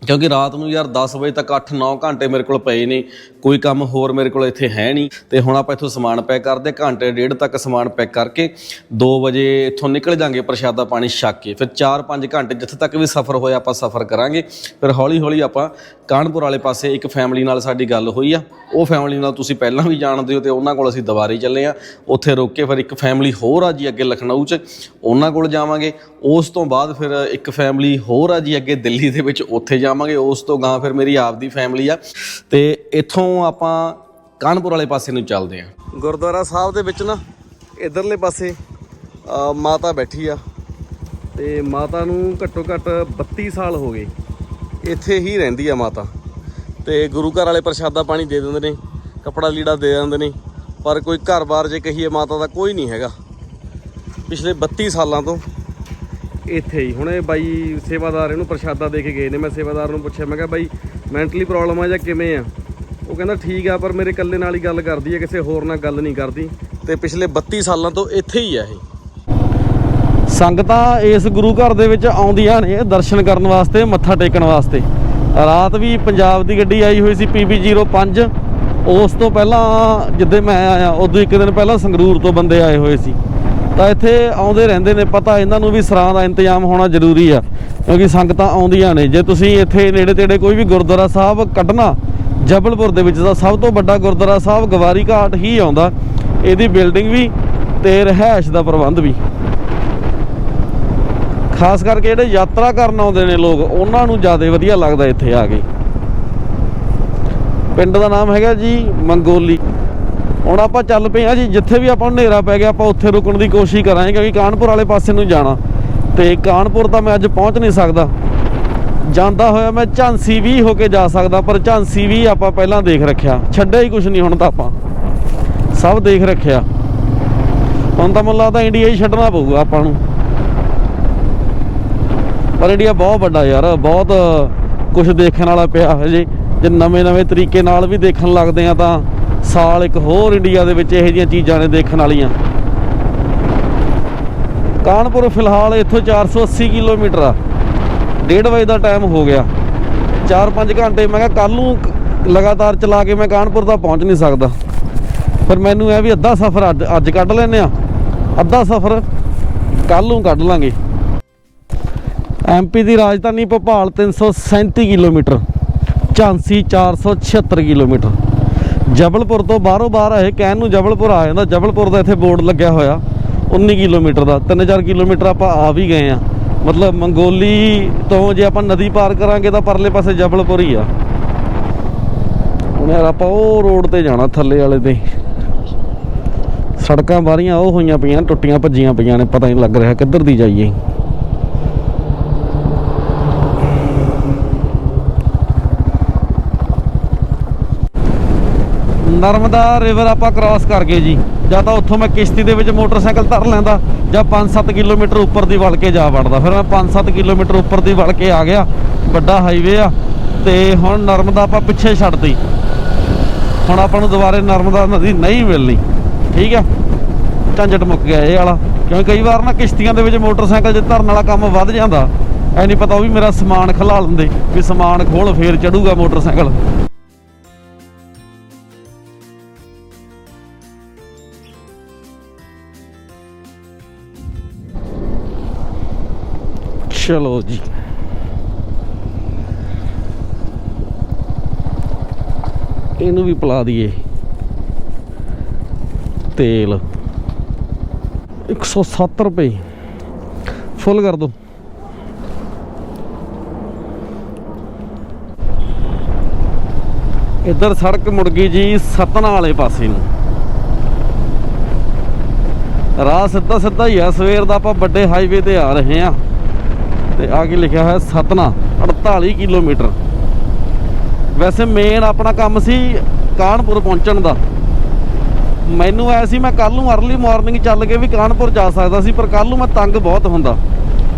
ਕਿਉਂਕਿ ਰਾਤ ਨੂੰ ਯਾਰ 10 ਵਜੇ ਤੱਕ 8-9 ਘੰਟੇ ਮੇਰੇ ਕੋਲ ਪਏ ਨੇ, ਕੋਈ ਕੰਮ ਹੋਰ ਮੇਰੇ ਕੋਲ ਇੱਥੇ ਹੈ ਨਹੀਂ। ਤੇ ਹੁਣ ਆਪਾਂ ਇੱਥੋਂ ਸਮਾਨ ਪੈਕ ਕਰਦੇ, ਘੰਟੇ ਡੇਢ ਤੱਕ ਸਮਾਨ ਪੈਕ ਕਰਕੇ 2 ਵਜੇ ਇੱਥੋਂ ਨਿਕਲ ਜਾਾਂਗੇ ਪ੍ਰਸ਼ਾਦਾ ਪਾਣੀ ਛੱਕ ਕੇ। ਫਿਰ 4-5 ਘੰਟੇ ਜਿੱਥੇ ਤੱਕ ਵੀ ਸਫ਼ਰ ਹੋਇਆ ਆਪਾਂ ਸਫ਼ਰ ਕਰਾਂਗੇ। ਫਿਰ ਹੌਲੀ-ਹੌਲੀ ਆਪਾਂ ਕਾਨਪੁਰ ਵਾਲੇ ਪਾਸੇ ਇੱਕ ਫੈਮਿਲੀ ਨਾਲ ਸਾਡੀ ਗੱਲ ਹੋਈ ਆ। ਉਹ ਫੈਮਿਲੀ ਨਾਲ ਤੁਸੀਂ ਪਹਿਲਾਂ ਵੀ ਜਾਣਦੇ ਹੋ ਤੇ ਉਹਨਾਂ ਕੋਲ ਅਸੀਂ ਦੁਬਾਰੇ ਚੱਲੇ ਆ। ਉੱਥੇ ਰੁਕ ਕੇ ਫਿਰ ਇੱਕ ਫੈਮਿਲੀ ਹੋਰ ਆ ਜੀ ਅੱਗੇ ਲਖਨਊ 'ਚ, ਉਹਨਾਂ ਕੋਲ ਜਾਵਾਂਗੇ। ਉਸ ਤੋਂ ਬਾਅਦ ਫਿਰ ਇੱਕ ਫੈਮਿਲੀ ਹੋਰ ਆ ਜੀ ਅੱਗੇ ਦਿੱਲੀ ਦੇ ਵਿੱਚ, ਉੱਥੇ ਜਾਵਾਂਗੇ, ਉਸ ਤੋਂ ਗਾਂ ਫਿਰ ਮੇਰੀ ਆਪਦੀ ਫੈਮਿਲੀ ਆ। ਤੇ ਇੱਥੋਂ ਆਪਾਂ ਕਾਨਪੁਰ ਵਾਲੇ ਪਾਸੇ ਨੂੰ ਚੱਲਦੇ ਆ। ਗੁਰਦੁਆਰਾ ਸਾਹਿਬ ਦੇ ਵਿੱਚ ਨਾ, ਇਧਰਲੇ ਪਾਸੇ ਮਾਤਾ ਬੈਠੀ ਆ। ਤੇ ਮਾਤਾ ਨੂੰ ਘੱਟੋ ਘੱਟ 32 ਸਾਲ ਹੋ ਗਏ। ਇੱਥੇ ਹੀ ਰਹਿੰਦੀ ਆ ਮਾਤਾ। ਤੇ ਗੁਰੂ ਘਰ ਵਾਲੇ ਪ੍ਰਸ਼ਾਦਾ ਪਾਣੀ ਦੇ ਦਿੰਦੇ ਨੇ, ਕਪੜਾ ਲੀੜਾ ਦੇ ਦਿੰਦੇ ਨੇ, ਪਰ ਕੋਈ ਘਰ-ਬਾਰ ਜੇ ਕਹੀਏ ਮਾਤਾ ਦਾ ਕੋਈ ਨਹੀਂ ਹੈਗਾ। ਪਿਛਲੇ 32 ਸਾਲਾਂ ਤੋਂ ਇੱਥੇ ਹੀ। ਹੁਣੇ ਬਾਈ ਸੇਵਾਦਾਰ ਇਹਨੂੰ ਪ੍ਰਸ਼ਾਦਾ ਦੇ ਕੇ ਗਏ ਨੇ। ਮੈਂ ਸੇਵਾਦਾਰ ਨੂੰ ਪੁੱਛਿਆ, ਮੈਂ ਕਿਹਾ ਬਾਈ, ਮੈਂਟਲੀ ਪ੍ਰੋਬਲਮ ਆ ਜਾਂ ਕਿਵੇਂ ਆ? ਉਹ ਕਹਿੰਦਾ, ਠੀਕ ਆ, ਪਰ ਮੇਰੇ ਇਕੱਲੇ ਨਾਲ ਹੀ ਗੱਲ ਕਰਦੀ ਹੈ ਕਿਸੇ ਹੋਰ ਨਾਲ ਗੱਲ ਨਹੀਂ ਕਰਦੀ। ਤੇ ਪਿਛਲੇ 32 ਸਾਲਾਂ ਤੋਂ ਇੱਥੇ ਹੀ ਆ ਇਹ। ਸੰਗਤਾਂ ਇਸ ਗੁਰੂ ਘਰ ਦੇ ਵਿੱਚ ਆਉਂਦੀਆਂ ਨੇ ਦਰਸ਼ਨ ਕਰਨ ਵਾਸਤੇ, ਮੱਥਾ ਟੇਕਣ ਵਾਸਤੇ। ਰਾਤ ਵੀ ਪੰਜਾਬ ਦੀ ਗੱਡੀ ਆਈ ਹੋਈ ਸੀ PB05 ਉਸ ਤੋਂ ਪਹਿਲਾਂ ਜਿੱਦੇ ਮੈਂ ਆਇਆ, ਉਦੋਂ ਇੱਕ ਦਿਨ ਪਹਿਲਾਂ ਸੰਗਰੂਰ ਤੋਂ ਬੰਦੇ ਆਏ ਹੋਏ ਸੀ। ਤਾਂ ਇੱਥੇ ਆਉਂਦੇ ਰਹਿੰਦੇ ਨੇ, ਪਤਾ ਇਹਨਾਂ ਨੂੰ ਵੀ ਸਰਾਂ ਦਾ ਇੰਤਜ਼ਾਮ ਹੋਣਾ ਜ਼ਰੂਰੀ ਆ, ਕਿਉਂਕਿ ਸੰਗਤਾਂ ਆਉਂਦੀਆਂ ਨੇ। ਜੇ ਤੁਸੀਂ ਇੱਥੇ ਨੇੜੇ ਤੇੜੇ ਕੋਈ ਵੀ ਗੁਰਦੁਆਰਾ ਸਾਹਿਬ ਕੱਢਣਾ, ਜਬਲਪੁਰ ਦੇ ਵਿੱਚ ਦਾ ਸਭ ਤੋਂ ਵੱਡਾ ਗੁਰਦੁਆਰਾ ਸਾਹਿਬ ਗਵਾਰੀ ਘਾਟ ਹੀ ਆਉਂਦਾ। ਇਹਦੀ ਬਿਲਡਿੰਗ ਵੀ ਤੇ ਰਹਿائش ਦਾ ਪ੍ਰਬੰਧ ਵੀ। ਖਾਸ ਕਰਕੇ ਜਿਹੜੇ ਯਾਤਰਾ ਕਰਨ ਆਉਂਦੇ ਨੇ ਲੋਕ, ਉਹਨਾਂ ਨੂੰ ਜ਼ਿਆਦਾ ਵਧੀਆ ਲੱਗਦਾ ਇੱਥੇ ਆ ਕੇ। ਪਿੰਡ ਦਾ ਨਾਮ ਹੈਗਾ ਜੀ ਮੰਗੋਲੀ। ਹੁਣ ਆਪਾਂ ਚੱਲ ਪਏ ਆ ਜੀ, ਜਿੱਥੇ ਵੀ ਆਪਾਂ ਨੂੰ ਹਨੇਰਾ ਪੈ ਗਿਆ, ਆਪਾਂ ਉੱਥੇ ਰੁਕਣ ਦੀ ਕੋਸ਼ਿਸ਼ ਕਰਾਂਗੇ, ਕਿਉਂਕਿ ਕਾਨਪੁਰ ਵਾਲੇ ਪਾਸੇ ਨੂੰ ਜਾਣਾ। ਤੇ ਕਾਨਪੁਰ ਤਾਂ ਮੈਂ ਅੱਜ ਪਹੁੰਚ ਨਹੀਂ ਸਕਦਾ। ਜਾਂਦਾ ਹੋਇਆ ਮੈਂ ਝਾਂਸੀ ਵੀ ਹੋ ਕੇ ਜਾ ਸਕਦਾ, ਪਰ ਝਾਂਸੀ ਵੀ ਆਪਾਂ ਪਹਿਲਾਂ ਦੇਖ ਰੱਖਿਆ। ਛੱਡਿਆ ਹੀ ਕੁਝ ਨਹੀਂ ਹੁਣ ਤਾਂ ਆਪਾਂ। ਸਭ ਦੇਖ ਰੱਖਿਆ। ਹੁਣ ਤਾਂ ਮੈਨੂੰ ਲੱਗਦਾ ਇੰਡੀਆ ਹੀ ਛੱਡਣਾ ਪਊਗਾ ਆਪਾਂ ਨੂੰ। ਪਰ ਇੰਡੀਆ ਬਹੁਤ ਵੱਡਾ ਯਾਰ, ਬਹੁਤ ਕੁਝ ਦੇਖਣ ਵਾਲਾ ਪਿਆ ਹਜੇ ਜੇ ਨਵੇਂ-ਨਵੇਂ ਤਰੀਕੇ ਨਾਲ ਵੀ ਦੇਖਣ ਲੱਗਦੇ ਆ ਤਾਂ ਸਾਲ ਇੱਕ ਹੋਰ ਇੰਡੀਆ ਦੇ ਵਿੱਚ ਇਹੋ ਜਿਹੀਆਂ ਚੀਜ਼ਾਂ ਨੇ ਦੇਖਣ ਵਾਲੀਆਂ। ਕਾਨਪੁਰ ਫਿਲਹਾਲ ਇੱਥੋਂ 480 ਕਿਲੋਮੀਟਰ ਆ। 1:30 ਵਜੇ ਦਾ ਟਾਈਮ ਹੋ ਗਿਆ। 4-5 ਘੰਟੇ, ਮੈਂ ਕਿਹਾ ਕੱਲ ਨੂੰ ਲਗਾਤਾਰ ਚਲਾ ਕੇ ਮੈਂ ਕਾਨਪੁਰ ਦਾ ਪਹੁੰਚ ਨਹੀਂ ਸਕਦਾ। ਫਿਰ ਮੈਨੂੰ ਇਹ ਵੀ ਅੱਧਾ ਸਫ਼ਰ ਅੱਜ ਅੱਜ ਕੱਢ ਲੈਨੇ ਆ। ਅੱਧਾ ਸਫ਼ਰ ਕੱਲ ਨੂੰ ਕੱਢ ਲਾਂਗੇ। ਐਮਪੀ ਦੀ ਰਾਜਧਾਨੀ ਭੋਪਾਲ 337 ਕਿਲੋਮੀਟਰ, ਝਾਂਸੀ 476 ਕਿਲੋਮੀਟਰ। ਜਬਲਪੁਰ ਤੋਂ ਬਾਹਰੋਂ ਬਾਹਰ ਇਹ ਕਹਿਣ ਨੂੰ ਜਬਲਪੁਰ ਆ ਜਾਂਦਾ। ਜਬਲਪੁਰ ਦਾ ਇੱਥੇ ਬੋਰਡ ਲੱਗਿਆ ਹੋਇਆ 19 ਕਿਲੋਮੀਟਰ ਦਾ। 3000 ਕਿਲੋਮੀਟਰ ਆਪਾਂ ਆ ਵੀ ਗਏ ਆ। ਮਤਲਬ ਮੰਗੋਲੀ ਤੋਂ ਜੇ ਆਪਾਂ ਨਦੀ ਪਾਰ ਕਰਾਂਗੇ ਤਾਂ ਪਰਲੇ ਪਾਸੇ ਜਬਲਪੁਰ ਹੀ ਆ। ਹੁਣ ਯਾਰ ਆਪਾਂ ਉਹ ਰੋਡ ਤੇ ਜਾਣਾ, ਥੱਲੇ ਵਾਲੇ ਤੇ। ਸੜਕਾਂ ਬਾਰੀਆਂ ਉਹ ਹੋਈਆਂ ਪਈਆਂ, ਟੁੱਟੀਆਂ ਭੱਜੀਆਂ ਪਈਆਂ ਨੇ, ਪਤਾ ਨਹੀਂ ਲੱਗ ਰਿਹਾ ਕਿੱਧਰ ਦੀ ਜਾਈਏ। ਨਰਮਦਾ ਰਿਵਰ ਆਪਾਂ ਕ੍ਰਾਸ ਕਰ ਗਏ ਜੀ। ਜਾਂ ਤਾਂ ਉੱਥੋਂ ਮੈਂ ਕਿਸ਼ਤੀ ਦੇ ਵਿੱਚ ਮੋਟਰਸਾਈਕਲ ਧਰ ਲੈਂਦਾ, ਜਾਂ 5-7 ਕਿਲੋਮੀਟਰ ਉੱਪਰ ਦੀ ਵਲ ਕੇ ਜਾ ਵੜਦਾ। ਫਿਰ ਮੈਂ 5-7 ਕਿਲੋਮੀਟਰ ਉੱਪਰ ਦੀ ਵਲ ਕੇ ਆ ਗਿਆ, ਵੱਡਾ ਹਾਈਵੇ ਆ, ਤੇ ਹੁਣ ਨਰਮਦਾ ਆਪਾਂ ਪਿੱਛੇ ਛੱਡਤੀ। ਹੁਣ ਆਪਾਂ ਨੂੰ ਦੁਬਾਰੇ ਨਰਮਦਾ ਨਦੀ ਨਹੀਂ ਮਿਲਣੀ। ਠੀਕ ਆ? ਝੰਜਟ ਮੁੱਕ ਗਿਆ ਇਹ ਵਾਲਾ। ਕਿਉਂਕਿ ਕਈ ਵਾਰ ਨਾ ਕਿਸ਼ਤੀਆਂ ਦੇ ਵਿੱਚ ਮੋਟਰਸਾਈਕਲ ਜੇ ਧਰਨ ਵਾਲਾ ਕੰਮ ਵੱਧ ਜਾਂਦਾ, ਐ ਨਹੀਂ ਪਤਾ ਉਹ ਵੀ ਮੇਰਾ ਸਮਾਨ ਖਲਾ ਲੈਂਦੇ, ਵੀ ਸਮਾਨ ਖੋਲ ਫੇਰ ਚੜੂਗਾ ਮੋਟਰਸਾਈਕਲ। ਚਲੋ ਜੀ ਇਹਨੂੰ ਵੀ ਪਿਲਾ ਦਈਏ ਤੇਲ 107 ਰੁਪਏ ਫੁੱਲ ਕਰ ਦੋ ਇੱਧਰ ਸੜਕ ਮੁੜ ਗਈ ਜੀ ਸਤਨਾ ਵਾਲੇ ਪਾਸੇ ਨੂੰ ਰਾਹ ਸਿੱਧਾ ਸਿੱਧਾ ਹੀ ਆ ਸਵੇਰ ਦਾ ਆਪਾਂ ਵੱਡੇ ਹਾਈਵੇ ਤੇ ਆ ਰਹੇ ਆ ਤੇ ਆ ਕੇ ਲਿਖਿਆ ਹੋਇਆ, ਸਤਨਾ 48 ਕਿਲੋਮੀਟਰ। ਵੈਸੇ ਮੇਨ ਆਪਣਾ ਕੰਮ ਸੀ ਕਾਨਪੁਰ ਪਹੁੰਚਣ ਦਾ। ਮੈਨੂੰ ਐ ਸੀ ਮੈਂ ਕੱਲ ਨੂੰ ਅਰਲੀ ਮਾਰਨਿੰਗ ਚੱਲ ਕੇ ਵੀ ਕਾਨਪੁਰ ਜਾ ਸਕਦਾ ਸੀ, ਪਰ ਕੱਲ ਨੂੰ ਮੈਂ ਤੰਗ ਬਹੁਤ ਹੁੰਦਾ।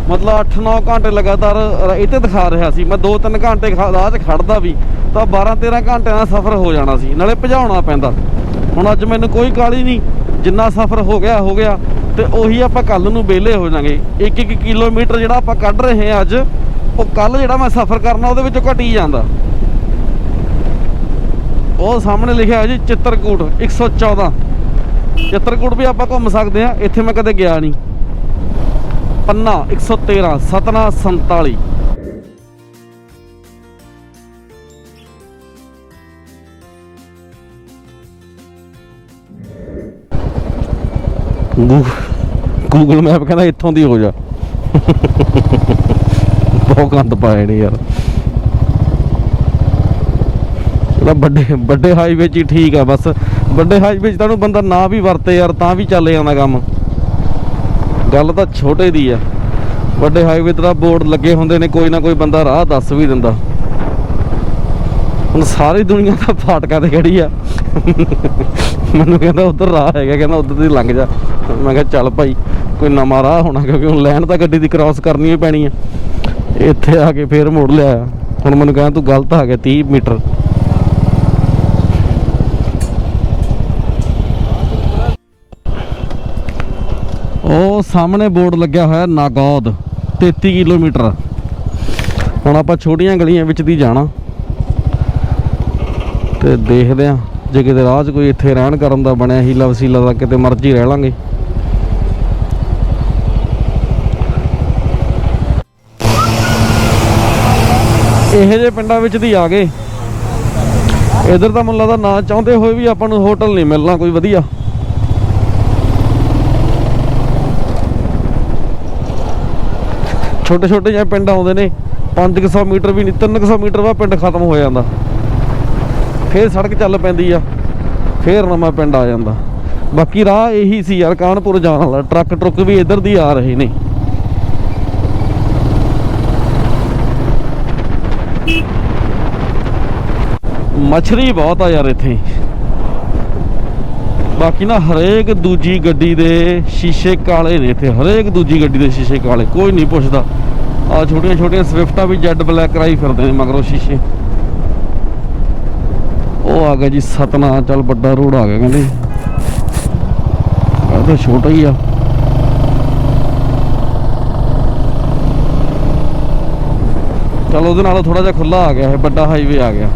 ਮਤਲਬ 8-9 ਘੰਟੇ ਲਗਾਤਾਰ ਇਹ ਤੇ ਦਿਖਾ ਰਿਹਾ ਸੀ। ਮੈਂ 2-3 ਘੰਟੇ ਰਾਹ 'ਚ ਖੜਦਾ ਵੀ, ਤਾਂ 12-13 ਘੰਟਿਆਂ ਦਾ ਸਫ਼ਰ ਹੋ ਜਾਣਾ ਸੀ। ਨਾਲੇ ਭਜਾਉਣਾ ਪੈਂਦਾ। ਹੁਣ ਅੱਜ ਮੈਨੂੰ ਕੋਈ ਕਾਲੀ ਨਹੀਂ। ਜਿੰਨਾ ਸਫ਼ਰ ਹੋ ਗਿਆ ਹੋ ਗਿਆ। ਤੇ ਉਹੀ ਆਪਾਂ ਕੱਲ ਨੂੰ ਵਿਹਲੇ ਹੋ ਜਾਾਂਗੇ। 1-1 ਕਿਲੋਮੀਟਰ ਜਿਹੜਾ ਆਪਾਂ ਕੱਢ ਰਹੇ ਹਾਂ ਅੱਜ, ਉਹ ਕੱਲ ਜਿਹੜਾ ਮੈਂ ਸਫ਼ਰ ਕਰਨਾ, ਉਹਦੇ ਵਿੱਚੋਂ ਘਟੀ ਜਾਂਦਾ। ਉਹ ਸਾਹਮਣੇ ਲਿਖਿਆ ਹੈ ਜੀ, ਚਿੱਤਰਕੂਟ 114 ਚਿੱਤਰਕੂਟ ਵੀ ਆਪਾਂ ਘੁੰਮ ਸਕਦੇ ਆ ਇੱਥੇ ਮੈਂ ਕਦੇ ਗਿਆ ਨਹੀਂ। ਪੰਨਾ 113 ਸਤਨਾ 47 ਗੂਗਲ ਮੈਪ ਕਹਿੰਦਾ ਇੱਥੋਂ ਦੀ ਹੋ ਜਾ। ਬਹੁਤ ਗੰਦ ਪਾਏ ਨੇ ਯਾਰ। ਇਹਦਾ ਵੱਡੇ ਵੱਡੇ ਹਾਈਵੇ 'ਚ ਠੀਕ ਆ ਬਸ। ਵੱਡੇ ਹਾਈਵੇ 'ਚ ਤਾਂ ਉਹਨੂੰ ਬੰਦਾ ਨਾ ਵੀ ਵਰਤੇ ਯਾਰ, ਤਾਂ ਵੀ ਚੱਲ ਜਾਂਦਾ ਕੰਮ। ਗੱਲ ਤਾਂ ਛੋਟੇ ਦੀ ਆ। ਵੱਡੇ ਹਾਈਵੇ ਤੇ ਤਾਂ ਬੋਰਡ ਲੱਗੇ ਹੁੰਦੇ ਨੇ, ਕੋਈ ਨਾ ਕੋਈ ਬੰਦਾ ਰਾਹ ਦੱਸ ਵੀ ਦਿੰਦਾ। ਹੁਣ ਸਾਰੀ ਦੁਨੀਆ ਤਾਂ ਫਾਟਕਾਂ ਤੇ ਖੜੀ ਆ। ਮੈਨੂੰ ਕਹਿੰਦਾ ਉਧਰ ਰਾਹ ਹੈਗਾ, ਕਹਿੰਦਾ ਉਧਰ ਦੀ ਲੰਘ ਜਾ। ਮੈਂ ਕਿਹਾ, ਚੱਲ ਭਾਈ, ਕੋਈ ਨਵਾਂ ਰਾਹ ਹੋਣਾ, ਕਿਉਂਕਿ ਹੁਣ ਲੈਣ ਤਾਂ ਗੱਡੀ ਦੀ ਕ੍ਰਾਸ ਕਰਨੀ ਹੀ ਪੈਣੀ ਆ। ਇੱਥੇ ਆ ਕੇ ਫੇਰ ਮੋੜ ਲਿਆ। ਹੁਣ ਮੈਨੂੰ ਕਹਿੰਦਾ, ਤੂੰ ਗਲਤ ਆ ਗਿਆ 30 ਮੀਟਰ। ਉਹ ਸਾਹਮਣੇ ਬੋਰਡ ਲੱਗਿਆ ਹੋਇਆ, ਨਾਗੌਦ 33 ਕਿਲੋਮੀਟਰ। ਹੁਣ ਆਪਾਂ ਛੋਟੀਆਂ ਗਲੀਆਂ ਵਿੱਚ ਦੀ ਜਾਣਾ। ਤੇ ਦੇਖਦੇ ਆ। ਜੇ ਕਿਤੇ ਰਾਹ 'ਚ ਕੋਈ ਇੱਥੇ ਰਹਿਣ ਕਰਨ ਦਾ ਬਣਿਆ ਹੀਲਾ ਵਸੀਲਾ ਦਾ, ਕਿਤੇ ਮਰਜ਼ੀ ਰਹਿ ਲਾਂਗੇ। ਇਹੋ ਜਿਹੇ ਪਿੰਡਾਂ ਵਿੱਚ ਦੀ ਆ ਗਏ। ਇਧਰ ਤਾਂ ਮੈਨੂੰ ਲੱਗਦਾ ਨਾ ਚਾਹੁੰਦੇ ਹੋਏ ਵੀ ਆਪਾਂ ਨੂੰ ਹੋਟਲ ਨਹੀਂ ਮਿਲਣਾ, ਕੋਈ ਵਧੀਆ। ਛੋਟੇ ਛੋਟੇ ਜਿਹੇ ਪਿੰਡ ਆਉਂਦੇ ਨੇ 500 ਮੀਟਰ ਵੀ ਨਹੀਂ 300 ਮੀਟਰ ਬਾਅਦ ਪਿੰਡ ਖਤਮ ਹੋ ਜਾਂਦਾ। ਫੇਰ ਸੜਕ ਚੱਲ ਪੈਂਦੀ ਆ, ਫੇਰ ਨਵਾਂ ਪਿੰਡ ਆ ਜਾਂਦਾ। ਬਾਕੀ ਰਾਹ ਇਹੀ ਸੀ ਯਾਰ, ਕਾਨਪੁਰ ਜਾਣ ਵਾਲਾ, ਟਰੱਕ ਟਰੁੱਕ ਵੀ ਇੱਧਰ ਦੀ ਆ ਰਹੇ ਨੇ। ਮੱਛਰੀ ਬਹੁਤ ਆ ਯਾਰ ਇੱਥੇ। ਬਾਕੀ ਨਾ ਹਰੇਕ ਦੂਜੀ ਗੱਡੀ ਦੇ ਸ਼ੀਸ਼ੇ ਕਾਲੇ ਨੇ ਇੱਥੇ, ਹਰੇਕ ਦੂਜੀ ਗੱਡੀ ਦੇ ਸ਼ੀਸ਼ੇ ਕਾਲੇ, ਕੋਈ ਨਹੀਂ ਪੁੱਛਦਾ। ਆ ਛੋਟੀਆਂ ਛੋਟੀਆਂ ਸਵਿਫਟਾਂ ਵੀ ਜੈਡ ਬਲੈਕ ਕਰਾਈ ਫਿਰਦੇ ਨੇ ਮਗਰੋਂ ਸ਼ੀਸ਼ੇ। ਉਹ ਆ ਗਿਆ ਜੀ ਸਤਨਾ ਚੱਲ ਵੱਡਾ ਰੋਡ ਆ ਗਿਆ ਕਹਿੰਦੇ। ਇਹ ਤਾਂ ਛੋਟਾ ਹੀ ਆ। ਚਲ ਉਹਦੇ ਨਾਲ ਥੋੜਾ ਜਿਹਾ ਖੁੱਲਾ ਆ ਗਿਆ ਇਹ, ਵੱਡਾ ਹਾਈਵੇ ਆ ਗਿਆ।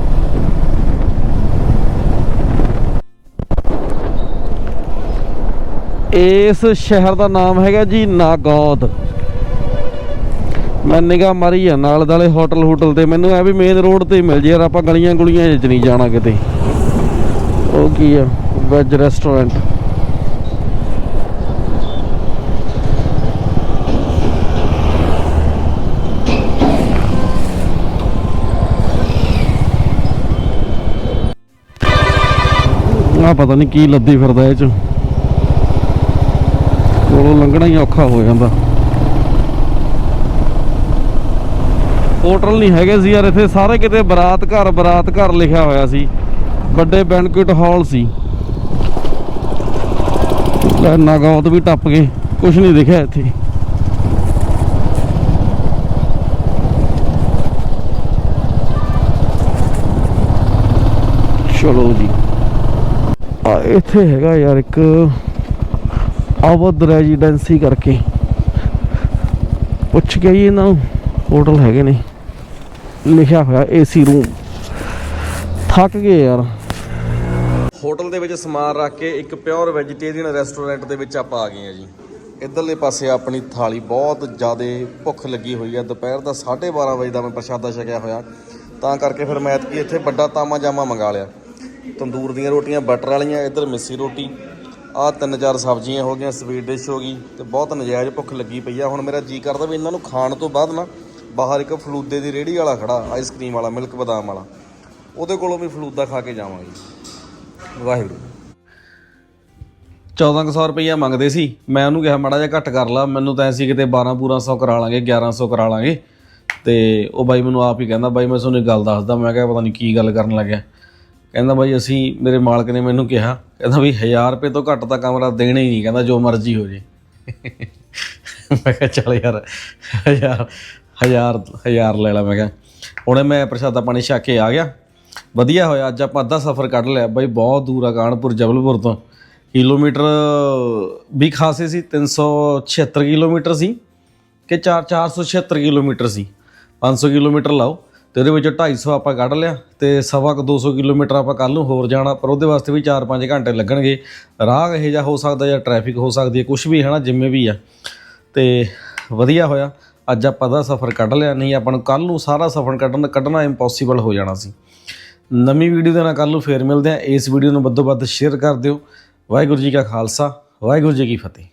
ਇਸ ਸ਼ਹਿਰ ਦਾ ਨਾਮ ਹੈਗਾ ਜੀ ਨਾਗੌਦ। ਮੈਂ ਨਿਗਾਹ ਮਾਰੀ ਆ, ਨਾਲ ਦਾਲੇ ਹੋਟਲ ਹੋਟਲ ਤੇ। ਮੈਨੂੰ ਐ ਵੀ ਮੇਨ ਰੋਡ ਤੇ ਹੀ ਮਿਲ ਜੇ ਯਾਰ, ਆਪਾਂ ਗਲੀਆਂ ਗੁਲੀਆਂ 'ਚ ਨਹੀਂ ਜਾਣਾ ਕਿਤੇ। ਉਹ ਕੀ ਆ ਵੈਜ ਰੈਸਟੋਰੈਂਟ ਆ ਪਤਾ ਨਹੀਂ ਕੀ ਲੱਦੀ ਫਿਰਦਾ ਇਹ ਚ। ਕੋਲੋਂ ਲੰਘਣਾ ਹੀ ਔਖਾ ਹੋ ਜਾਂਦਾ। ਹੋਟਲ ਨਹੀਂ ਹੈਗੇ ਸੀ ਯਾਰ, ਇੱਥੇ ਸਾਰੇ ਕਿਤੇ ਬਰਾਤ ਘਰ ਬਰਾਤ ਘਰ ਲਿਖਿਆ ਹੋਇਆ ਸੀ। ਵੱਡੇ ਬੈਂਕੁਏਟ ਹਾਲ ਸੀ। ਲੈ ਨਾਗੌਦ ਵੀ ਟੱਪ ਗਏ। ਕੁਝ ਨਹੀਂ ਦਿਖਿਆ ਇੱਥੇ। ਚਲੋ ਜੀ। ਆ, ਇੱਥੇ ਹੈਗਾ ਯਾਰ ਇੱਕ ਅਵਧ ਰੈਜ਼ੀਡੈਂਸੀ ਕਰਕੇ। ਪੁੱਛ ਕੇ ਆਈਏ ਇਹਨਾਂ ਨੂੰ ਹੋਟਲ ਹੈਗੇ ਨੇ। ਲਿਖਿਆ ਹੋਇਆ ਏਸੀ ਰੂਮ। ਥੱਕ ਗਏ ਯਾਰ। ਹੋਟਲ ਦੇ ਵਿੱਚ ਸਮਾਨ ਰੱਖ ਕੇ ਇੱਕ ਪਿਓਰ ਵੈਜੀਟੇਰੀਅਨ ਰੈਸਟੋਰੈਂਟ ਦੇ ਵਿੱਚ ਆਪਾਂ ਆ ਗਏ ਆ ਜੀ। ਇਧਰਲੇ ਪਾਸੇ ਆਪਣੀ ਥਾਲੀ ਬਹੁਤ ਜ਼ਿਆਦਾ ਭੁੱਖ ਲੱਗੀ ਹੋਈ ਆ ਦੁਪਹਿਰ ਦਾ 12:30 ਵਜੇ ਦਾ ਮੈਂ ਪ੍ਰਸ਼ਾਦਾ ਛਕਿਆ ਹੋਇਆ। ਤਾਂ ਕਰਕੇ ਫਿਰ ਮੈਂ ਐਤਕੀ ਇੱਥੇ ਵੱਡਾ ਤਾਮਾ ਜਾਮਾ ਮੰਗਾ ਲਿਆ। ਤੰਦੂਰ ਦੀਆਂ ਰੋਟੀਆਂ, ਬਟਰ ਵਾਲੀਆਂ, ਇੱਧਰ ਮਿੱਸੀ ਰੋਟੀ। ਆਹ ਤਿੰਨ ਚਾਰ ਸਬਜ਼ੀਆਂ ਹੋ ਗਈਆਂ, ਸਵੀਟ ਡਿਸ਼ ਹੋ ਗਈ ਤੇ ਬਹੁਤ ਨਜਾਇਜ਼ ਭੁੱਖ ਲੱਗੀ ਪਈ ਆ। ਹੁਣ ਮੇਰਾ ਜੀ ਕਰਦਾ ਵੀ ਇਹਨਾਂ ਨੂੰ ਖਾਣ ਤੋਂ ਬਾਅਦ ਨਾ ਬਾਹਰ ਇੱਕ ਫਲੂਦੇ ਦੀ ਰੇਹੜੀ ਵਾਲਾ ਖੜਾ ਆਈਸਕ੍ਰੀਮ ਵਾਲਾ ਮਿਲਕ ਬਦਾਮ ਵਾਲਾ। ਉਹਦੇ ਕੋਲੋਂ ਵੀ ਫਲੂਦਾ ਖਾ ਕੇ ਜਾਵਾਂਗੇ ਵਾਹਿਗੁਰੂ। 1400 ਰੁਪਈਆ ਮੰਗਦੇ ਸੀ। ਮੈਂ ਉਹਨੂੰ ਕਿਹਾ, ਮਾੜਾ ਜਿਹਾ ਘੱਟ ਕਰ ਲਾ, ਮੈਨੂੰ ਤਾਂ ਐ ਕਿਤੇ 12 ਪੂਰਾ 100 ਕਰਾ ਲਾਂਗੇ 1100 ਕਰਾ ਲਾਂਗੇ। ਤੇ ਉਹ ਬਾਈ ਮੈਨੂੰ ਆਪ ਹੀ ਕਹਿੰਦਾ, ਬਾਈ, ਮੈਂ ਤੁਹਾਨੂੰ ਇੱਕ ਗੱਲ ਦੱਸਦਾ, ਮੈਂ ਕਿਹਾ ਪਤਾ ਨਹੀਂ ਕੀ ਗੱਲ ਕਰਨ ਲੱਗਿਆ। ਕਹਿੰਦਾ, ਬਾਈ, ਅਸੀਂ, ਮੇਰੇ ਮਾਲਕ ਨੇ ਮੈਨੂੰ ਕਿਹਾ, ਕਹਿੰਦਾ ਵੀ 1000 ਰੁਪਏ ਤੋਂ ਘੱਟ ਤਾਂ ਕਮਰਾ ਦੇਣਾ ਹੀ ਨਹੀਂ, ਕਹਿੰਦਾ ਜੋ ਮਰਜ਼ੀ ਹੋ ਜੇ। ਮੈਂ ਕਿਹਾ, ਚੱਲ ਯਾਰ, ਹਜ਼ਾਰ ਹਜ਼ਾਰ ਹਜ਼ਾਰ ਲੈ ਲਾ ਮੈਂ ਕਿਹਾ। ਹੁਣੇ ਮੈਂ ਪ੍ਰਸ਼ਾਦਾ ਪਾਣੀ ਛਕ ਕੇ ਆ ਗਿਆ। ਵਧੀਆ ਹੋਇਆ, ਅੱਜ ਆਪਾਂ ਅੱਧਾ ਸਫ਼ਰ ਕੱਢ ਲਿਆ। ਬਾਈ ਬਹੁਤ ਦੂਰ ਆ ਕਾਨਪੁਰ, ਜਬਲਪੁਰ ਤੋਂ। ਕਿਲੋਮੀਟਰ ਵੀ ਖਾਸੇ ਸੀ 376 ਕਿਲੋਮੀਟਰ ਸੀ ਕਿ 4 476 ਕਿਲੋਮੀਟਰ ਸੀ। 500 ਕਿਲੋਮੀਟਰ ਲਾਓ, ਤੇ ਉਹਦੇ ਵਿੱਚੋਂ 250 ਆਪਾਂ ਕੱਢ ਲਿਆ ਤੇ ਸਵਾ ਕੁ 200 ਕਿਲੋਮੀਟਰ ਆਪਾਂ ਕੱਲ ਨੂੰ ਹੋਰ ਜਾਣਾ, ਪਰ ਉਹਦੇ ਵਾਸਤੇ ਵੀ 4-5 ਘੰਟੇ ਲੱਗਣਗੇ। ਰਾਹ ਇਹੋ ਜਿਹਾ ਹੋ ਸਕਦਾ ਜਾਂ ਟ੍ਰੈਫਿਕ ਹੋ ਸਕਦੀ ਹੈ ਕੁਝ ਵੀ ਹੈ ਨਾ, ਜਿੰਮੇ ਵੀ ਆ। ਤੇ ਵਧੀਆ ਹੋਇਆ। ਅੱਜ ਆਪਾਂ ਦਾ ਸਫ਼ਰ ਕੱਢ ਲਿਆ, ਨਹੀਂ ਆਪਾਂ ਨੂੰ ਕੱਲ ਨੂੰ ਸਾਰਾ ਸਫ਼ਰ ਕੱਢਣ, ਕੱਢਣਾ ਇੰਪੋਸੀਬਲ ਹੋ ਜਾਣਾ ਸੀ। ਨਵੀਂ ਵੀਡੀਓ ਦੇ ਨਾਲ ਕੱਲ ਨੂੰ ਫੇਰ ਮਿਲਦੇ ਆ ਇਸ ਵੀਡੀਓ ਨੂੰ ਵੱਧੋ ਵੱਧ ਸ਼ੇਅਰ ਕਰ ਦਿਓ। ਵਾਹਿਗੁਰੂ ਜੀ ਕਾ ਖਾਲਸਾ, ਵਾਹਿਗੁਰੂ ਜੀ ਕੀ ਫਤਿਹ।